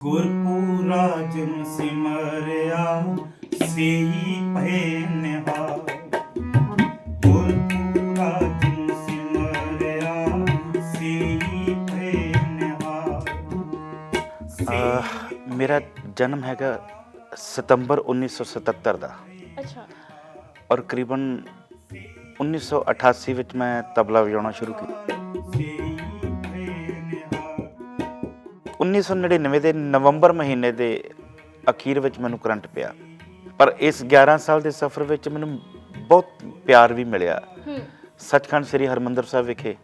ਗੁਰਪੂਰਾ ਜਿਨ ਸਿਮਰਿਆ ਸੇਈ ਭੈ ਨਿਹਾਲ ਗੁਰਪੂਰਾ ਜਿਨ ਸਿਮਰਿਆ ਸੇਈ ਭੈ ਅਹ ਮੇਰਾ ਜਨਮ ਹੈਗਾ ਸਤੰਬਰ 1977 ਦਾ। ਅੱਛਾ। ਔਰ ਕਰੀਬਨ 1988 ਵਿੱਚ ਮੈਂ ਤਬਲਾ ਵਜਾਉਣਾ ਸ਼ੁਰੂ ਕੀਤਾ। 1999 ਦੇ ਨਵੰਬਰ ਮਹੀਨੇ ਦੇ ਅਖੀਰ ਵਿੱਚ ਮੈਨੂੰ ਕਰੰਟ ਪਿਆ। ਪਰ ਇਸ 11 ਸਾਲ ਦੇ ਸਫ਼ਰ ਵਿੱਚ ਮੈਨੂੰ ਬਹੁਤ ਪਿਆਰ ਵੀ ਮਿਲਿਆ। ਸੱਚਖੰਡ ਸ੍ਰੀ ਹਰਮੰਦਰ ਸਾਹਿਬ ਵਿਖੇ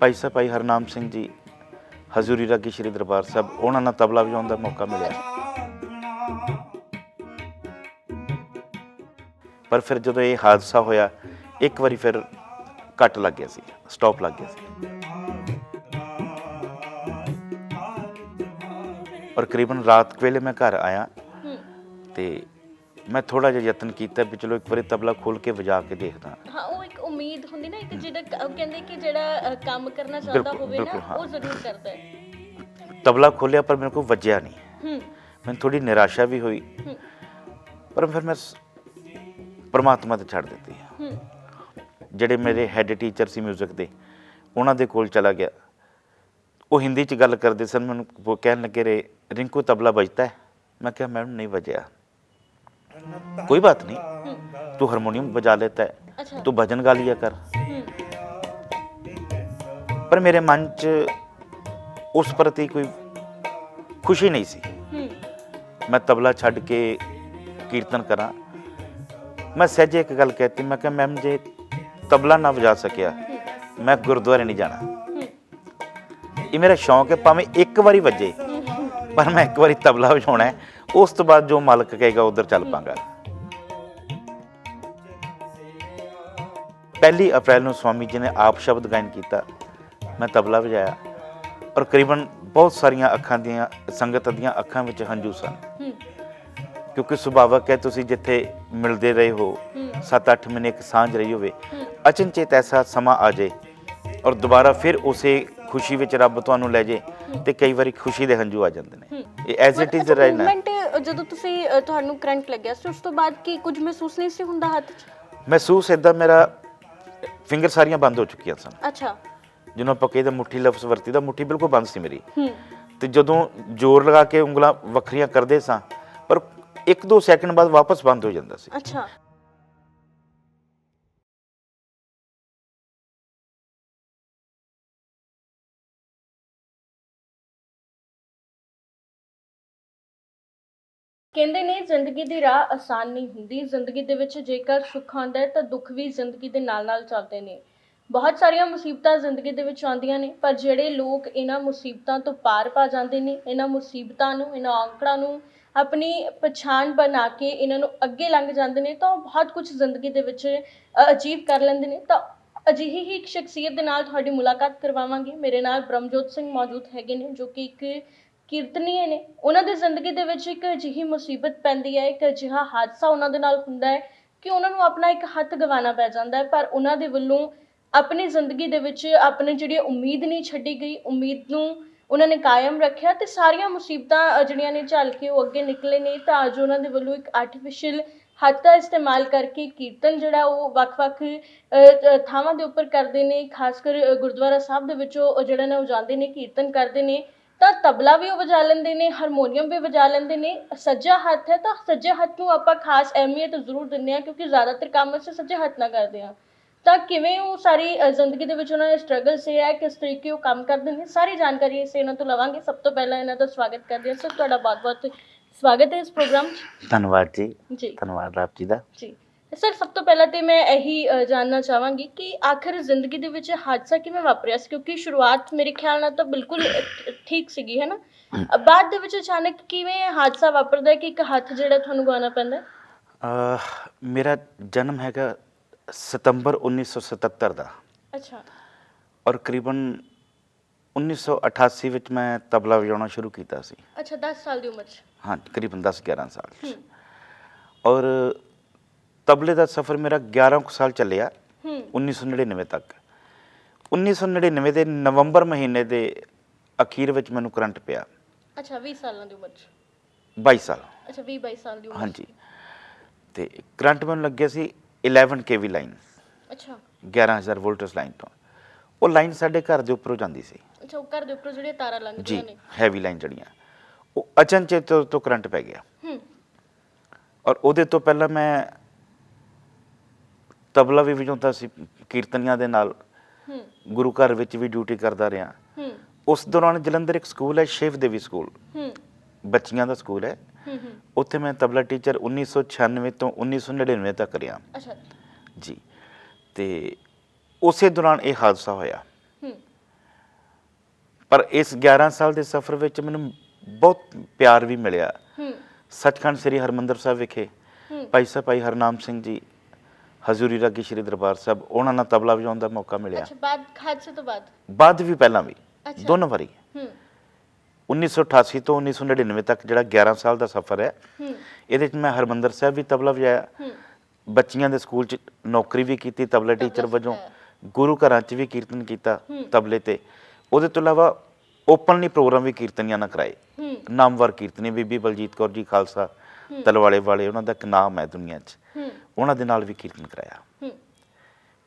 ਭਾਈ ਸਾਹਿਬ ਭਾਈ ਹਰਨਾਮ ਸਿੰਘ ਜੀ ਹਜ਼ੂਰੀ ਰਾਗੀ ਸ੍ਰੀ ਦਰਬਾਰ ਸਾਹਿਬ ਉਹਨਾਂ ਨਾਲ ਤਬਲਾ ਵਜਾਉਣ ਦਾ ਮੌਕਾ ਮਿਲਿਆ। ਪਰ ਫਿਰ ਜਦੋਂ ਇਹ ਹਾਦਸਾ ਹੋਇਆ ਇੱਕ ਵਾਰੀ ਫਿਰ ਕੱਟ ਲੱਗ ਗਿਆ ਸੀ ਸਟਾਪ ਲੱਗ ਗਿਆ ਸੀ। ਔਰ ਕਰੀਬਨ ਰਾਤ ਕੁ ਵੇਲੇ ਮੈਂ ਘਰ ਆਇਆ ਹੂੰ। ਤੇ ਮੈਂ ਥੋੜਾ ਜਿਹਾ ਯਤਨ ਕੀਤਾ ਵੀ ਚਲੋ ਇੱਕ ਵਾਰੀ ਤਬਲਾ ਖੋਲ ਕੇ ਵਜਾ ਕੇ ਦੇਖਦਾ। ਹਾਂ ਉਹ ਇੱਕ ਉਮੀਦ ਹੁੰਦੀ ਨਾ ਇੱਕ ਜਿਹੜਾ ਕ- ਉਹ ਕਹਿੰਦੇ ਕਿ ਜਿਹੜਾ ਅ, ਕੰਮ ਕਰਨਾ ਚਾਹੁੰਦਾ ਬਿਲਕੁਲ, ਹੋਵੇ ਨਾ ਬਿਲਕੁਲ, ਹਾਂ। ਉਹ ਜ਼ਰੂਰ ਕਰਦਾ ਹੈ। ਤਬਲਾ ਖੋਲਿਆ ਪਰ ਮੇਰੇ ਕੋਲ ਵੱਜਿਆ ਨਹੀਂ। ਹੂੰ। ਮੈਨੂੰ ਥੋੜੀ ਨਿਰਾਸ਼ਾ ਵੀ ਹੋਈ। ਹੂੰ। ਪਰ ਫਿਰ ਮੈਂ ਸ- ਪ੍ਰਮਾਤਮਾ ਤੇ ਛੱਡ ਦਿੱਤੀ। ਹੂੰ। ਜਿਹੜੇ ਮੇਰੇ ਹੈੱਡ ਟੀਚਰ ਸੀ 뮤직 ਦੇ ਉਹਨਾਂ ਦੇ ਕੋਲ ਚਲਾ ਗਿਆ। ਉਹ ਹਿੰਦੀ 'ਚ ਗੱਲ ਕਰਦੇ ਸਨ ਮੈਨੂੰ ਕਹਿਣ ਲੱਗੇ ਰੇ ਰਿੰਕੂ ਤਬਲਾ ਵੱਜਦਾ ਹੈ? ਮੈਂ ਕਿਹਾ ਮੈਡਮ ਨਹੀਂ ਵਜਿਆ। ਕੋਈ ਬਾਤ ਨਹੀਂ। ਤੂੰ ਹਾਰਮੋਨੀਅਮ ਵਜਾ ਲੈਤਾ ਹੈ। ਤੂੰ ਭਜਨ ਗਾ ਲਿਆ ਕਰ। ਪਰ ਮੇਰੇ ਮਨ 'ਚ ਉਸ ਪ੍ਰਤੀ ਕੋਈ ਖੁਸ਼ੀ ਨਹੀਂ ਸੀ। ਮੈਂ ਤਬਲਾ ਛੱਡ ਕੇ ਕੀਰਤਨ ਕਰਾਂ। ਮੈਂ ਸਹਿਜੇ ਇੱਕ ਗੱਲ ਕਹਿਤੀ। ਮੈਂ ਕਿਹਾ ਮੈਮ ਜੇ ਤਬਲਾ ਨਾ ਵਜਾ ਸਕਿਆ ਮੈਂ ਗੁਰਦੁਆਰੇ ਨਹੀਂ ਜਾਣਾ। ਇਹ ਮੇਰਾ ਸ਼ੌਂਕ ਹੈ, ਭਾਵੇਂ ਇੱਕ ਵਾਰੀ ਵੱਜੇ, ਪਰ ਮੈਂ ਇੱਕ ਵਾਰੀ ਤਬਲਾ ਵਜਾਉਣਾ ਹੈ। ਉਸ ਤੋਂ ਬਾਅਦ ਜੋ ਮਾਲਕ ਕਹੇਗਾ, ਉਧਰ ਚੱਲ ਪਾਂਗਾ। ਪਹਿਲੀ ਅਪ੍ਰੈਲ ਨੂੰ ਸਵਾਮੀ ਜੀ ਨੇ ਆਪ ਸ਼ਬਦ ਗਾਇਨ ਕੀਤਾ। ਮੈਂ ਤਬਲਾ ਵਜਾਇਆ ਔਰ ਕਰੀਬਨ ਬਹੁਤ ਸਾਰੀਆਂ ਅੱਖਾਂ ਦੀਆਂ, ਸੰਗਤ ਦੀਆਂ ਅੱਖਾਂ ਵਿੱਚ ਹੰਝੂ ਸਨ। ਕਿਉਂਕਿ ਸੁਭਾਵਕ ਹੈ, ਤੁਸੀਂ ਜਿੱਥੇ ਮਿਲਦੇ ਰਹੇ ਹੋ ਹੂੰ 7-8 ਮਹੀਨੇ ਇੱਕ ਸਾਂਝ ਰਹੀ ਹੋਵੇ, ਅਚਨਚੇਤ ਐਸਾ ਸਮਾਂ ਆ ਜਾਏ ਔਰ ਦੁਬਾਰਾ ਫਿਰ ਉਸੇ ਖੁਸ਼ੀ ਵਿੱਚ ਰੱਬ ਤੁਹਾਨੂੰ ਲੈ ਜੇ ਤੇ ਕਈ ਵਾਰੀ ਖੁਸ਼ੀ ਦੇ ਹੰਝੂ ਆ ਜਾਂਦੇ ਨੇ। ਇਹ ਐਜ਼ ਇਟ ਇਜ਼ ਮੂਵਮੈਂਟ ਜਦੋਂ ਤੁਸੀਂ ਅ, ਤੁਹਾਨੂੰ ਕਰੰਟ ਲੱਗਿਆ ਸੀ ਉਸ ਤੋਂ ਬਾਅਦ ਕੀ ਕੁਝ ਮਹਿਸੂਸ ਨਹੀਂ ਸੀ ਹੁੰਦਾ ਹੱਥ 'ਚ? ਮਹਿਸੂਸ ਇਦਾਂ ਮੇਰਾ ਫਿੰਗਰ ਸਾਰੀਆਂ ਬੰਦ ਹੋ ਚੁੱਕੀਆਂ ਸਨ। ਅੱਛਾ। ਜਿਹਨੂੰ ਆਪਾਂ ਕਹਿੰਦੇ ਮੁੱਠੀ ਲਫ਼ਜ਼ ਵਰਤੀ ਦਾ ਮੁੱਠੀ ਬਿਲਕੁਲ ਬੰਦ ਸੀ ਮੇਰੀ। ਹੂੰ। ਤੇ ਜਦੋਂ ਜ਼ੋਰ ਲਗਾ ਕੇ ਉਂਗਲਾਂ ਵੱਖਰੀਆਂ ਕਰਦੇ ਸਾਂ ਪਰ 1-2 ਸੈਕਿੰਡ ਬਾਅਦ ਵਾਪਸ ਬੰਦ ਹੋ ਜਾਂਦਾ ਸੀ। ਅੱਛਾ। ਕਹਿੰਦੇ ਨੇ ਜ਼ਿੰਦਗੀ ਦੀ ਰਾਹ ਆਸਾਨ ਨਹੀਂ ਹੁੰਦੀ। ਜ਼ਿੰਦਗੀ ਦੇ ਵਿੱਚ ਜੇਕਰ ਸੁੱਖ ਆਉਂਦਾ ਹੈ ਤਾਂ ਦੁੱਖ ਵੀ ਜ਼ਿੰਦਗੀ ਦੇ ਨਾਲ-ਨਾਲ ਚੱਲਦੇ ਨੇ। ਬਹੁਤ ਸਾਰੀਆਂ ਮੁਸੀਬਤਾਂ ਜ਼ਿੰਦਗੀ ਦੇ ਵਿੱਚ ਆਉਂਦੀਆਂ ਨੇ, ਪਰ ਜਿਹੜੇ ਲੋਕ ਇਹਨਾਂ ਮੁਸੀਬਤਾਂ ਤੋਂ ਪਾਰ ਪਾ ਜਾਂਦੇ ਨੇ, ਇਹਨਾਂ ਮੁਸੀਬਤਾਂ ਨੂੰ, ਇਹਨਾਂ ਔਂਕੜਾਂ ਨੂੰ ਆਪਣੀ ਪਛਾਣ ਬਣਾ ਕੇ ਇਹਨਾਂ ਨੂੰ ਅੱਗੇ ਲੰਘ ਜਾਂਦੇ ਨੇ, ਤਾਂ ਉਹ ਬਹੁਤ ਕੁਝ ਜ਼ਿੰਦਗੀ ਦੇ ਵਿੱਚ ਅਚੀਵ ਕਰ ਲੈਂਦੇ ਨੇ। ਤਾਂ ਅਜਿਹੀ ਹੀ ਇੱਕ ਸ਼ਖਸੀਅਤ ਦੇ ਨਾਲ ਤੁਹਾਡੀ ਮੁਲਾਕਾਤ ਕਰਵਾਵਾਂਗੇ। ਮੇਰੇ ਨਾਲ ਬ੍ਰਹਮਜੋਤ ਸਿੰਘ ਮੌਜੂਦ ਹੈਗੇ ਨੇ, ਜੋ ਕਿ ਇੱਕ ਕੀਰਤਨੀਏ ਨੇ। ਉਹਨਾਂ ਦੀ ਜ਼ਿੰਦਗੀ ਦੇ ਵਿੱਚ ਇੱਕ ਅਜਿਹੀ ਮੁਸੀਬਤ ਪੈਂਦੀ ਹੈ, ਇੱਕ ਅਜਿਹਾ ਹਾਦਸਾ ਉਹਨਾਂ ਦੇ ਨਾਲ ਹੁੰਦਾ ਹੈ ਕਿ ਉਹਨਾਂ ਨੂੰ ਆਪਣਾ ਇੱਕ ਹੱਥ ਗਵਾਉਣਾ ਪੈ ਜਾਂਦਾ ਹੈ। ਪਰ ਉਹਨਾਂ ਦੇ ਵੱਲੋਂ ਆਪਣੀ ਜ਼ਿੰਦਗੀ ਦੇ ਵਿੱਚ ਆਪਣੀ ਜਿਹੜੀ ਉਮੀਦ ਨਹੀਂ ਛੱਡੀ ਗਈ, ਉਮੀਦ ਨੂੰ ਉਹਨਾਂ ਨੇ ਕਾਇਮ ਰੱਖਿਆ ਤੇ ਸਾਰੀਆਂ ਮੁਸੀਬਤਾਂ ਜਿਹੜੀਆਂ ਨੇ ਝੱਲ ਕੇ ਉਹ ਅੱਗੇ ਨਿਕਲੇ ਨੇ, ਤਾਂ ਅੱਜ ਉਹਨਾਂ ਦੇ ਵੱਲੋਂ ਇੱਕ ਆਰਟੀਫੀਸ਼ੀਅਲ ਹੱਥ ਦਾ ਇਸਤੇਮਾਲ ਕਰਕੇ ਕੀਰਤਨ ਜਿਹੜਾ ਉਹ ਵੱਖ-ਵੱਖ ਥਾਵਾਂ ਦੇ ਉੱਪਰ ਕਰਦੇ ਨੇ। ਖਾਸ ਕਰ ਗੁਰਦੁਆਰਾ ਸਾਹਿਬ ਦੇ ਵਿੱਚੋਂ ਜਿਹੜਾ ਨੇ ਉਹ ਜਾਂਦੇ ਨੇ, ਕੀਰਤਨ ਕਰਦੇ ਨੇ। ਤਾਂ ਤਬਲਾ ਵੀ ਉਹ ਵਜਾ ਲੈਂਦੇ ਨੇ ਹਾਰਮੋਨੀਅਮ ਵੀ ਵਜਾ ਲੈਂਦੇ ਨੇ। ਸੱਜਾ ਹੱਥ ਹੈ ਤਾਂ ਸੱਜੇ ਹੱਥ ਨੂੰ ਆਪਾਂ ਖਾਸ ਅਹਿਮੀਅਤ ਜ਼ਰੂਰ ਦਿੰਦੇ ਹਾਂ ਕਿਉਂਕਿ ਜ਼ਿਆਦਾਤਰ ਕੰਮ ਅਸੀਂ ਸੱਜੇ ਹੱਥ ਨਾਲ ਕਰਦੇ ਹਾਂ। ਤਾਂ ਕਿਵੇਂ ਉਹ ਸਾਰੀ ਜ਼ਿੰਦਗੀ ਦੇ ਵਿੱਚ ਉਹਨਾਂ ਦੇ ਸਟਰਗਲ ਸੇ ਹੈ ਕਿਸ ਤਰੀਕੇ ਉਹ ਕੰਮ ਕਰਦੇ ਨੇ ਸਾਰੀ ਜਾਣਕਾਰੀ ਇਸੇ ਇਹਨਾਂ ਤੋਂ ਲਵਾਂਗੇ। ਸਭ ਤੋਂ ਪਹਿਲਾਂ ਇਹਨਾਂ ਦਾ ਸਵਾਗਤ ਕਰਦੇ ਹਾਂ। ਸਰ ਤੁਹਾਡਾ ਬਹੁਤ-ਬਹੁਤ ਸਵਾਗਤ ਹੈ ਇਸ ਪ੍ਰੋਗਰਾਮ 'ਚ। ਧੰਨਵਾਦ ਜੀ। ਜੀ। ਧੰਨਵਾਦ ਆਪ ਜੀ ਦਾ। ਜੀ। ਸਰ ਸਭ ਤੋਂ ਪਹਿਲਾਂ ਤੇ ਮੈਂ ਇਹੀ ਅ, ਜਾਣਨਾ ਚਾਹਾਂਗੀ ਕਿ ਆਖਰ ਜ਼ਿੰਦਗੀ ਦੇ ਵਿੱਚ ਇਹ ਹਾਦਸਾ ਕਿਵੇਂ ਵਾਪਰਿਆ ਸੀ? ਕਿਉਂਕਿ ਸ਼ੁਰੂਆਤ ਮੇਰੇ ਖਿਆਲ ਨਾਲ ਤਾਂ ਬਿਲਕੁਲ ਠੀਕ ਸੀਗੀ ਹੈ ਨਾ? ਅ, ਬਾਅਦ ਦੇ ਵਿੱਚ ਅਚਾਨਕ ਕਿਵੇਂ ਇਹ ਹਾਦਸਾ ਵਾਪਰਦਾ ਹੈ ਕਿ ਇੱਕ ਹੱਥ ਜਿਹੜਾ ਤੁਹਾਨੂੰ ਗਵਾਉਣਾ ਪੈਂਦਾ ਹੈ? ਅਹ ਮੇਰਾ ਜਨਮ ਹੈਗਾ ਸਤੰਬਰ 1977 ਦਾ। ਅੱਛਾ। ਔਰ ਕਰੀਬਨ 1988 ਵਿੱਚ ਮੈਂ ਤਬਲਾ ਵਜਾਉਣਾ ਸ਼ੁਰੂ ਕੀਤਾ ਸੀ। ਅੱਛਾ 10 ਸਾਲ ਦੀ ਉਮਰ 'ਚ। ਹਾਂ ਤਕਰੀਬਨ 10 11 ਸਾਲ 'ਚ। ਔਰ ਤਬਲੇ ਦਾ ਸਫ਼ਰ ਮੇਰਾ 11 ਕੁ ਸਾਲ ਚੱਲਿਆ ਹੂੰ। 1999 ਤੱਕ। 1999 ਦੇ ਨਵੰਬਰ ਮਹੀਨੇ ਦੇ ਅਖੀਰ ਵਿੱਚ ਮੈਨੂੰ ਕਰੰਟ ਪਿਆ। ਅੱਛਾ 20 ਸਾਲਾਂ ਦੀ ਉਮਰ 'ਚ। 22 ਸਾਲ। ਅੱਛਾ 20 22 ਸਾਲ ਦੀ ਉਮਰ ਹਾਂਜੀ। ਤੇ ਕਰੰਟ ਮੈਨੂੰ ਲੱਗਿਆ ਸੀ 11 ਕੇਵੀ ਲਾਈਨ। ਅੱਛਾ। 11000 ਵੋਲਟਸ ਲਾਈਨ ਤੋਂ। ਉਹ ਲਾਈਨ ਸਾਡੇ ਘਰ ਦੇ ਉੱਪਰੋਂ ਜਾਂਦੀ ਸੀ। ਅੱਛਾ ਉਹ ਘਰ ਦੇ ਉੱਪਰ ਜਿਹੜੀਆਂ ਤਾਰਾਂ ਜੀ ਲੰਘਦੀਆਂ ਨੇ। ਹੈਵੀ ਲਾਈਨ ਜੜੀਆਂ ਉਹ ਅਚਨਚੇਤ ਤੋਂ ਕਰੰਟ ਪੈ ਗਿਆ। ਹੂੰ। ਔਰ ਉਹਦੇ ਤੋਂ ਪਹਿਲਾਂ ਮੈਂ ਤਬਲਾ ਵੀ ਵਜਾਉਂਦਾ ਸੀ ਕੀਰਤਨੀਆਂ ਦੇ ਨਾਲ। ਹੂੰ। ਗੁਰੂ ਘਰ ਵਿੱਚ ਵੀ ਡਿਊਟੀ ਕਰਦਾ ਰਿਹਾ। ਹੂੰ। ਉਸ ਦੌਰਾਨ ਜਲੰਧਰ ਇੱਕ ਸਕੂਲ ਹੈ ਸ਼ਿਵ ਦੇਵੀ ਸਕੂਲ। ਹੂੰ। ਬੱਚੀਆਂ ਦਾ ਸਕੂਲ ਹੈ। ਹੂੰ ਹੂੰ। ਉੱਥੇ ਮੈਂ ਤਬਲਾ ਟੀਚਰ 1996 ਤੋਂ 1999 ਤੱਕ ਰਿਹਾ। ਅੱਛਾ। ਜੀ। ਤੇ ਉਸੇ ਦੌਰਾਨ ਇਹ ਹਾਦਸਾ ਹੋਇਆ। ਹੂੰ। ਪਰ ਇਸ 11 ਸਾਲ ਦੇ ਸਫ਼ਰ ਵਿੱਚ ਮੈਨੂੰ ਬਹੁਤ ਪਿਆਰ ਵੀ ਮਿਲਿਆ। ਹੂੰ। ਸੱਚਖੰਡ ਸ੍ਰੀ ਹਰਮੰਦਰ ਸਾਹਿਬ ਵਿਖੇ। ਹੂੰ। ਭਾਈ ਸਾਹਿਬ ਭਾਈ ਹਰਨਾਮ ਸਿੰਘ ਜੀ ਹਜ਼ੂਰੀ ਰਾਗੀ ਸ੍ਰੀ ਦਰਬਾਰ ਸਾਹਿਬ ਉਹਨਾਂ ਨਾਲ ਤਬਲਾ ਵਜਾਉਣ ਦਾ ਮੌਕਾ ਮਿਲਿਆ। ਅੱਛਾ ਬਾਅਦ ਹਾਦਸੇ ਤੋਂ ਬਾਅਦ? ਬਾਅਦ ਵੀ ਪਹਿਲਾਂ ਵੀ ਅੱਛਾ। ਦੋਨੋਂ ਵਾਰੀ। ਹੂੰ। 1988 ਤੋਂ 1999 ਤੱਕ ਜਿਹੜਾ 11 ਸਾਲ ਦਾ ਸਫ਼ਰ ਹੈ ਹੂੰ। ਇਹਦੇ ਵਿੱਚ ਮੈਂ ਹਰਮੰਦਰ ਸਾਹਿਬ ਵੀ ਤਬਲਾ ਵਜਾਇਆ। ਹੂੰ। ਬੱਚੀਆਂ ਦੇ ਸਕੂਲ 'ਚ ਨੌਕਰੀ ਵੀ ਕੀਤੀ ਤਬਲਾ ਟੀਚਰ ਵਜੋਂ। ਗੁਰੂ ਘਰਾਂ 'ਚ ਵੀ ਕੀਰਤਨ ਕੀਤਾ ਹੂੰ। ਤਬਲੇ ਤੇ। ਉਹਦੇ ਤੋਂ ਇਲਾਵਾ ਓਪਨਲੀ ਪ੍ਰੋਗਰਾਮ ਵੀ ਕੀਰਤਨੀਆਂ ਨਾਲ ਕਰਾਏ। ਹੂੰ। ਨਾਮਵਰ ਕੀਰਤਨੀ ਬੀਬੀ ਬਲਜੀਤ ਕੌਰ ਜੀ ਖਾਲਸਾ ਤਲਵਾਲੇ ਵਾਲੇ ਉਹਨਾਂ ਦਾ ਇੱਕ ਨਾਮ ਹੈ ਦੁਨੀਆ 'ਚ। ਉਹਨਾਂ ਦੇ ਨਾਲ ਵੀ ਕੀਰਤਨ ਕਰਾਇਆ।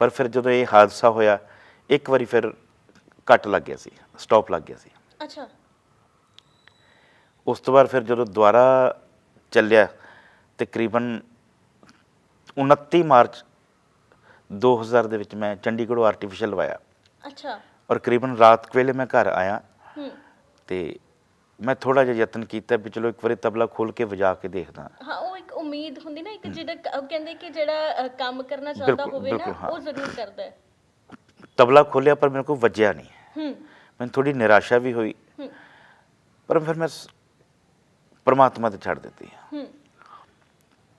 ਪਰ ਫਿਰ ਜਦੋਂ ਇਹ ਹਾਦਸਾ ਹੋਇਆ ਇੱਕ ਵਾਰੀ ਫਿਰ ਕੱਟ ਲੱਗ ਗਿਆ ਸੀ ਸਟਾਪ ਲੱਗ ਗਿਆ ਸੀ। ਅੱਛਾ। ਉਸ ਤੋਂ ਬਾਅਦ ਫਿਰ ਜਦੋਂ ਦੁਬਾਰਾ ਚੱਲਿਆ ਤਕਰੀਬਨ 29 ਮਾਰਚ 2000 ਦੇ ਵਿੱਚ ਮੈਂ ਚੰਡੀਗੜ੍ਹੋਂ ਆਰਟੀਫੀਸ਼ੀਅਲ ਲਵਾਇਆ। ਅੱਛਾ। ਔਰ ਕਰੀਬਨ ਰਾਤ ਵੇਲੇ ਮੈਂ ਘਰ ਆਇਆ। ਤੇ ਮੈਂ ਥੋੜਾ ਜਿਹਾ ਯਤਨ ਕੀਤਾ ਵੀ ਚਲੋ ਇੱਕ ਵਾਰੀ ਤਬਲਾ ਖੋਲ ਕੇ ਵਜਾ ਕੇ ਦੇਖਦਾ। ਹਾਂ ਉਹ ਇੱਕ ਉਮੀਦ ਹੁੰਦੀ ਨਾ ਇੱਕ ਜਿਹੜਾ ਕ- ਉਹ ਕਹਿੰਦੇ ਕਿ ਜਿਹੜਾ ਅ, ਕੰਮ ਕਰਨਾ ਚਾਹੁੰਦਾ ਬਿਲਕੁਲ, ਹੋਵੇ ਨਾ ਹਾਂ। ਉਹ ਜ਼ਰੂਰ ਕਰਦਾ ਹੈ। ਤਬਲਾ ਖੋਲਿਆ ਪਰ ਮੇਰੇ ਕੋਲ ਵੱਜਿਆ ਨਹੀਂ। ਹੂੰ। ਮੈਨੂੰ ਥੋੜੀ ਨਿਰਾਸ਼ਾ ਵੀ ਹੋਈ। ਹੂੰ। ਪਰ ਫਿਰ ਮੈਂ ਸ- ਪ੍ਰਮਾਤਮਾ ਤੇ ਛੱਡ ਦਿੱਤੀ ਹੂੰ।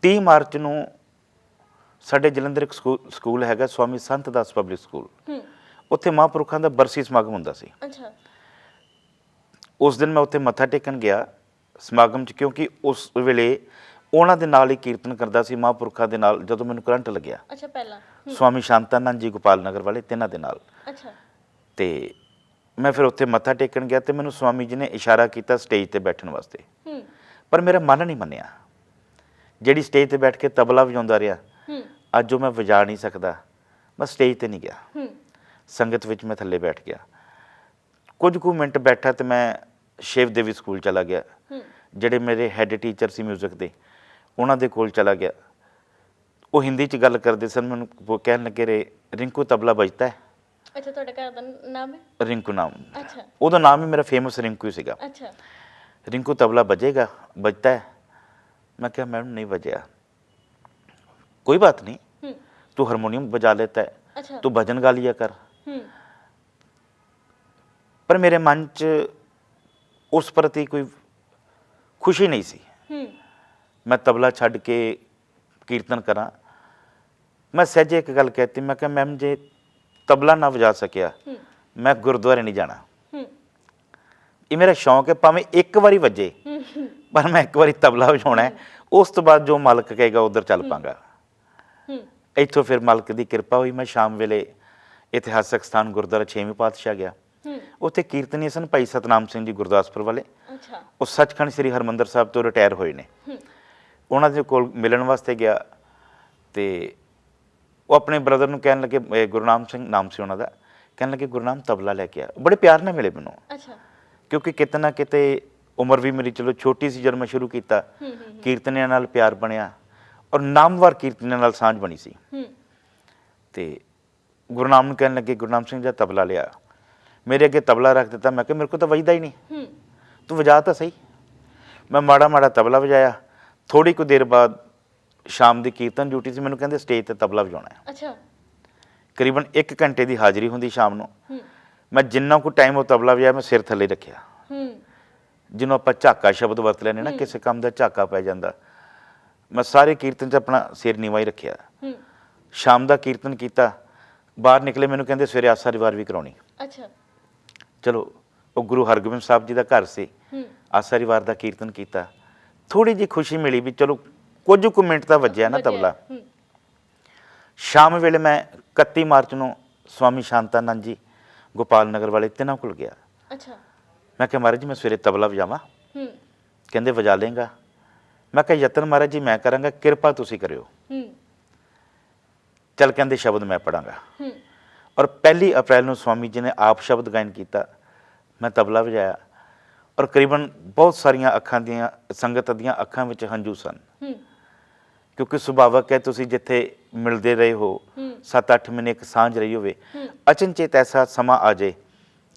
30 ਮਾਰਚ ਨੂੰ ਸਾਡੇ ਜਲੰਧਰ ਇੱਕ ਸਕੂ- ਸਕੂਲ ਹੈਗਾ ਸਵਾਮੀ ਸੰਤ ਦਾਸ ਪਬਲਿਕ ਸਕੂਲ। ਹੂੰ। ਉੱਥੇ ਮਹਾਂਪੁਰਖਾਂ ਦਾ ਬਰਸੀ ਸਮਾਗਮ ਹੁੰਦਾ ਸੀ। ਅੱਛਾ। ਉਸ ਦਿਨ ਮੈਂ ਉੱਥੇ ਮੱਥਾ ਟੇਕਣ ਗਿਆ ਸਮਾਗਮ 'ਚ ਕਿਉਂਕਿ ਉਸ ਵੇਲੇ ਉਹਨਾਂ ਦੇ ਨਾਲ ਹੀ ਕੀਰਤਨ ਕਰਦਾ ਸੀ ਮਹਾਂਪੁਰਖਾਂ ਦੇ ਨਾਲ ਜਦੋਂ ਮੈਨੂੰ ਕਰੰਟ ਲੱਗਿਆ। ਅੱਛਾ ਪਹਿਲਾਂ। ਸਵਾਮੀ ਸ਼ਾਂਤਾਨੰਦ ਜੀ ਗੋਪਾਲ ਨਗਰ ਵਾਲੇ ਤਿੰਨਾਂ ਦੇ ਨਾਲ। ਅੱਛਾ। ਤੇ ਮੈਂ ਫਿਰ ਉੱਥੇ ਮੱਥਾ ਟੇਕਣ ਗਿਆ ਤੇ ਮੈਨੂੰ ਸਵਾਮੀ ਜੀ ਨੇ ਇਸ਼ਾਰਾ ਕੀਤਾ ਸਟੇਜ ਤੇ ਬੈਠਣ ਵਾਸਤੇ। ਹੂੰ। ਪਰ ਮੇਰਾ ਮਨ ਨਹੀਂ ਮੰਨਿਆ। ਜਿਹੜੀ ਸਟੇਜ ਤੇ ਬੈਠ ਕੇ ਤਬਲਾ ਵਜਾਉਂਦਾ ਰਿਹਾ ਹੂੰ। ਅੱਜ ਉਹ ਮੈਂ ਵਜਾ ਨਹੀਂ ਸਕਦਾ। ਮੈਂ ਸਟੇਜ ਤੇ ਨਹੀਂ ਗਿਆ। ਹੂੰ। ਸੰਗਤ ਵਿੱਚ ਮੈਂ ਥੱਲੇ ਬੈਠ ਗਿਆ। ਕੁਝ ਕੁ ਮਿੰਟ ਬੈਠਾ ਤੇ ਮੈਂ ਸ਼ਿਵ ਦੇਵੀ ਸਕੂਲ ਚਲਾ ਗਿਆ। ਹੂੰ। ਜਿਹੜੇ ਮੇਰੇ ਹੈੱਡ ਟੀਚਰ ਸੀ 뮤직 ਦੇ। ਉਹਨਾਂ ਦੇ ਕੋਲ ਚਲਾ ਗਿਆ ਉਹ ਹਿੰਦੀ ਚ ਗੱਲ ਕਰਦੇ ਸਨ ਮੈਨੂੰ ਉਹ ਕਹਿਣ ਲੱਗੇ ਰੇ ਰਿੰਕੂ ਤਬਲਾ ਬਜਤਾ ਹੈ ਅੱਛਾ ਤੁਹਾਡੇ ਘਰ ਦਾ ਨਾਮ ਹੈ ਰਿੰਕੂ ਨਾਮ ਅੱਛਾ ਉਹਦਾ ਨਾਮ ਹੀ ਮੇਰਾ ਫੇਮਸ ਰਿੰਕੂ ਹੀ ਸੀਗਾ ਅੱਛਾ ਰਿੰਕੂ ਤਬਲਾ ਬਜੇਗਾ ਬਜਤਾ ਹੈ मैं क्या मैडम नहीं बजाया कोई बात नहीं ਹੂੰ तू हारमोनियम बजा लेता है ਅੱਛਾ तू भजन गा लिया कर ਹੂੰ पर मेरे मन च उस प्रति कोई खुशी नहीं सी ਮੈਂ ਤਬਲਾ ਛੱਡ ਕੇ ਕੀਰਤਨ ਕਰਾਂ। ਮੈਂ ਸਹਿਜੇ ਇੱਕ ਗੱਲ ਕਹਿਤੀ ਮੈਂ ਕਿਹਾ ਮੈਮ ਜੇ ਤਬਲਾ ਨਾ ਵਜਾ ਸਕਿਆ ਮੈਂ ਗੁਰਦੁਆਰੇ ਨਹੀਂ ਜਾਣਾ। ਇਹ ਮੇਰਾ ਸ਼ੌਂਕ ਹੈ ਭਾਵੇਂ ਇੱਕ ਵਾਰੀ ਵੱਜੇ ਪਰ ਮੈਂ ਇੱਕ ਵਾਰੀ ਤਬਲਾ ਵਜਾਉਣਾ ਉਸ ਤੋਂ ਬਾਅਦ ਜੋ ਮਾਲਕ ਕਹੇਗਾ ਉਧਰ ਚੱਲ ਪਾਂਗਾ। ਇੱਥੋਂ ਫਿਰ ਮਾਲਕ ਦੀ ਕਿਰਪਾ ਹੋਈ। ਮੈਂ ਸ਼ਾਮ ਵੇਲੇ ਇਤਿਹਾਸਕ ਸਥਾਨ ਗੁਰਦੁਆਰਾ 6ਵੇਂ ਪਾਤਸ਼ਾਹ ਗਿਆ। ਉੱਥੇ ਕੀਰਤਨੀ ਸਨ ਭਾਈ ਸਤਨਾਮ ਸਿੰਘ ਜੀ ਗੁਰਦਾਸਪੁਰ ਵਾਲੇ। ਅੱਛਾ। ਉਹ ਸੱਚਖੰਡ ਸ੍ਰੀ ਹਰਮੰਦਰ ਸਾਹਿਬ ਤੋਂ ਰਿਟਾਇਰ ਹੋਏ ਨੇ। ਉਹਨਾਂ ਦੇ ਕੋਲ ਮਿਲਣ ਵਾਸਤੇ ਗਿਆ ਤੇ ਉਹ ਆਪਣੇ ਬ੍ਰਦਰ ਨੂੰ ਕਹਿਣ ਲੱਗੇ ਗੁਰਨਾਮ ਸਿੰਘ ਨਾਮ ਸੀ ਉਹਨਾਂ ਦਾ। ਕਹਿਣ ਲੱਗੇ ਗੁਰਨਾਮ ਤਬਲਾ ਲੈ ਕੇ ਆ। ਬੜੇ ਪਿਆਰ ਨਾਲ ਮਿਲੇ ਮੈਨੂੰ। ਅੱਛਾ। ਕਿਉਂਕਿ ਕਿਤੇ ਨਾ ਕਿਤੇ ਉਮਰ ਵੀ ਮੇਰੀ ਚਲੋ ਛੋਟੀ ਸੀ ਜਦੋਂ ਮੈਂ ਸ਼ੁਰੂ ਕੀਤਾ ਕੀਰਤਨੀਆਂ ਨਾਲ ਪਿਆਰ ਬਣਿਆ ਔਰ ਨਾਮਵਰ ਕੀਰਤਨੀਆਂ ਨਾਲ ਸਾਂਝ ਬਣੀ ਸੀ। ਤੇ ਗੁਰਨਾਮ ਨੂੰ ਕਹਿਣ ਲੱਗੇ ਗੁਰਨਾਮ ਸਿੰਘ ਜੀ ਤਬਲਾ ਲਿਆ। ਮੇਰੇ ਅੱਗੇ ਤਬਲਾ ਰੱਖ ਦਿੱਤਾ। ਮੈਂ ਕਿਹਾ ਮੇਰੇ ਕੋਲ ਤਾਂ ਵਜਦਾ ਹੀ ਨਹੀਂ। ਤੂੰ ਵਜਾ ਤਾਂ ਸਹੀ। ਮੈਂ ਮਾੜਾ ਮਾੜਾ ਤਬਲਾ ਵਜਾਇਆ। ਥੋੜੀ ਕੁ ਦੇਰ ਬਾਅਦ ਸ਼ਾਮ ਦੀ ਕੀਰਤਨ ਡਿਊਟੀ ਸੀ ਮੈਨੂੰ ਕਹਿੰਦੇ ਸਟੇਜ ਤੇ ਤਬਲਾ ਵਜਾਉਣਾ ਹੈ। ਅੱਛਾ। ਕਰੀਬਨ 1 ਘੰਟੇ ਦੀ ਹਾਜ਼ਰੀ ਹੁੰਦੀ ਸ਼ਾਮ ਨੂੰ। ਮੈਂ ਜਿੰਨਾ ਕੁ ਟਾਈਮ ਉਹ ਤਬਲਾ ਵਜਾਇਆ ਮੈਂ ਸਿਰ ਥੱਲੇ ਰੱਖਿਆ। ਹੂੰ। ਜਿਹਨੂੰ ਆਪਾਂ ਝਾਕਾ ਸ਼ਬਦ ਵਰਤ ਲੈਂਦੇ ਨਾ ਕਿਸੇ ਕੰਮ ਦਾ ਝਾਕਾ ਪੈ ਜਾਂਦਾ। ਮੈਂ ਸਾਰੇ ਕੀਰਤਨ 'ਚ ਆਪਣਾ ਸਿਰ ਨੀਵਾਂ ਹੀ ਰੱਖਿਆ। ਹੂੰ। ਸ਼ਾਮ ਦਾ ਕੀਰਤਨ ਕੀਤਾ ਬਾਹਰ ਨਿਕਲੇ ਮੈਨੂੰ ਕਹਿੰਦੇ ਸਵੇਰੇ ਆਸਾ ਦੀ ਵਾਰ ਵੀ ਕਰਾਉਣੀ। ਅੱਛਾ। ਚਲੋ ਉਹ ਗੁਰੂ ਹਰਗੋਬਿੰਦ ਸਾਹਿਬ ਜੀ ਦਾ ਘਰ ਸੀ। ਹੂੰ। ਆਸਾ ਦੀ ਵਾਰ ਦਾ ਕੀਰਤਨ ਕੀਤਾ। ਥੋੜੀ ਜੀ ਖੁਸ਼ੀ ਮਿਲੀ ਵੀ ਚਲੋ ਕੁਝ ਕੁ ਮਿੰਟ ਤਾਂ ਵੱਜਿਆ ਨਾ। ਤਬਲਾ। ਸ਼ਾਮ ਵੇਲੇ ਮੈਂ 31 ਮਾਰਚ ਨੂੰ ਸਵਾਮੀ ਸ਼ਾਂਤਾਨੰਦ ਜੀ ਗੋਪਾਲ ਨਗਰ ਵਾਲੇ ਤਿੰਨਾਂ ਕੋਲ ਗਿਆ। ਅੱਛਾ। ਮੈਂ ਕਿਹਾ ਮਹਾਰਾਜ ਜੀ ਮੈਂ ਸਵੇਰੇ ਤਬਲਾ ਵਜਾਵਾਂ? ਹੂੰ। ਕਹਿੰਦੇ ਵਜਾ ਲੇਗਾ। ਮੈਂ ਕਿਹਾ ਯਤਨ ਮਹਾਰਾਜ ਜੀ ਮੈਂ ਕਰਾਂਗਾ ਕਿਰਪਾ ਤੁਸੀਂ ਕਰਿਓ। ਹੂੰ। ਚੱਲ ਕਹਿੰਦੇ ਸ਼ਬਦ ਮੈਂ ਪੜਾਂਗਾ। ਹੂੰ। ਔਰ ਪਹਿਲੀ ਅਪ੍ਰੈਲ ਨੂੰ ਸਵਾਮੀ ਜੀ ਨੇ ਆਪ ਸ਼ਬਦ ਗਾਇਨ ਕੀਤਾ। ਮੈਂ ਤਬਲਾ ਵਜਾਇਆ। ਔਰ ਕਰੀਬਨ ਬਹੁਤ ਸਾਰੀਆਂ ਅੱਖਾਂ ਦੀਆਂ ਸੰਗਤ ਦੀਆਂ ਅੱਖਾਂ ਵਿੱਚ ਹੰਝੂ ਸਨ। ਕਿਉਂਕਿ ਸੁਭਾਵਕ ਹੈ ਤੁਸੀਂ ਜਿੱਥੇ ਮਿਲਦੇ ਰਹੇ ਹੋ ਹੂੰ। 7-8 ਮਹੀਨੇ ਇੱਕ ਸਾਂਝ ਰਹੀ ਹੋਵੇ। ਅਚਨਚੇਤ ਐਸਾ ਸਮਾਂ ਆ ਜੇ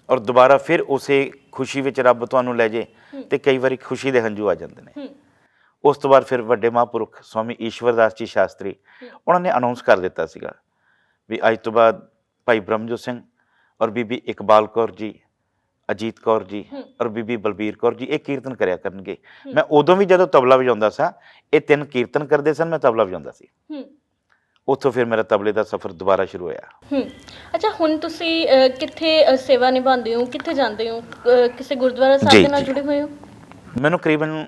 ਔਰ ਦੁਬਾਰਾ ਫਿਰ ਉਸੇ ਖੁਸ਼ੀ ਵਿੱਚ ਰੱਬ ਤੁਹਾਨੂੰ ਲੈ ਜੇ ਤੇ ਕਈ ਵਾਰੀ ਖੁਸ਼ੀ ਦੇ ਹੰਝੂ ਆ ਜਾਂਦੇ ਨੇ। ਉਸ ਤੋਂ ਬਾਅਦ ਫਿਰ ਵੱਡੇ ਮਹਾਂਪੁਰਖ ਸਵਾਮੀ ਈਸ਼ਵਰਦਾਸ ਜੀ ਸ਼ਾਸਤਰੀ ਉਹਨਾਂ ਨੇ ਅਨਾਉਂਸ ਕਰ ਦਿੱਤਾ ਸੀਗਾ ਵੀ ਅੱਜ ਤੋਂ ਬਾਅਦ ਭਾਈ ਬ੍ਰਹਮਜੋਤ ਸਿੰਘ ਔਰ ਬੀਬੀ ਇਕਬਾਲ ਕੌਰ ਜੀ ਅਜੀਤ ਕੌਰ ਜੀ। ਔਰ ਬੀਬੀ ਬਲਬੀਰ ਕੌਰ ਜੀ ਇਹ ਕੀਰਤਨ ਕਰਿਆ ਕਰਨਗੇ। ਮੈਂ ਉਦੋਂ ਵੀ ਜਦੋਂ ਤਬਲਾ ਵਜਾਉਂਦਾ ਸਾਂ ਇਹ ਤਿੰਨ ਕੀਰਤਨ ਕਰਦੇ ਸਨ ਮੈਂ ਤਬਲਾ ਵਜਾਉਂਦਾ ਸੀ। ਹੂੰ। ਉੱਥੋਂ ਫਿਰ ਮੇਰਾ ਤਬਲੇ ਦਾ ਸਫ਼ਰ ਦੁਬਾਰਾ ਸ਼ੁਰੂ ਹੋਇਆ। ਹੂੰ। ਅੱਛਾ ਹੁਣ ਤੁਸੀਂ ਅਹ, ਕਿੱਥੇ ਅਹ, ਸੇਵਾ ਨਿਭਾਉਂਦੇ ਹੋ? ਕਿੱਥੇ ਜਾਂਦੇ ਹੋ? ਅਹ, ਕਿਸੇ ਗੁਰਦੁਆਰਾ ਸਾਹਿਬ ਜੀ, ਦੇ ਨਾਲ ਜੀ। ਜੁੜੇ ਹੋਏ ਹੋ? ਮੈਨੂੰ ਕਰੀਬਨ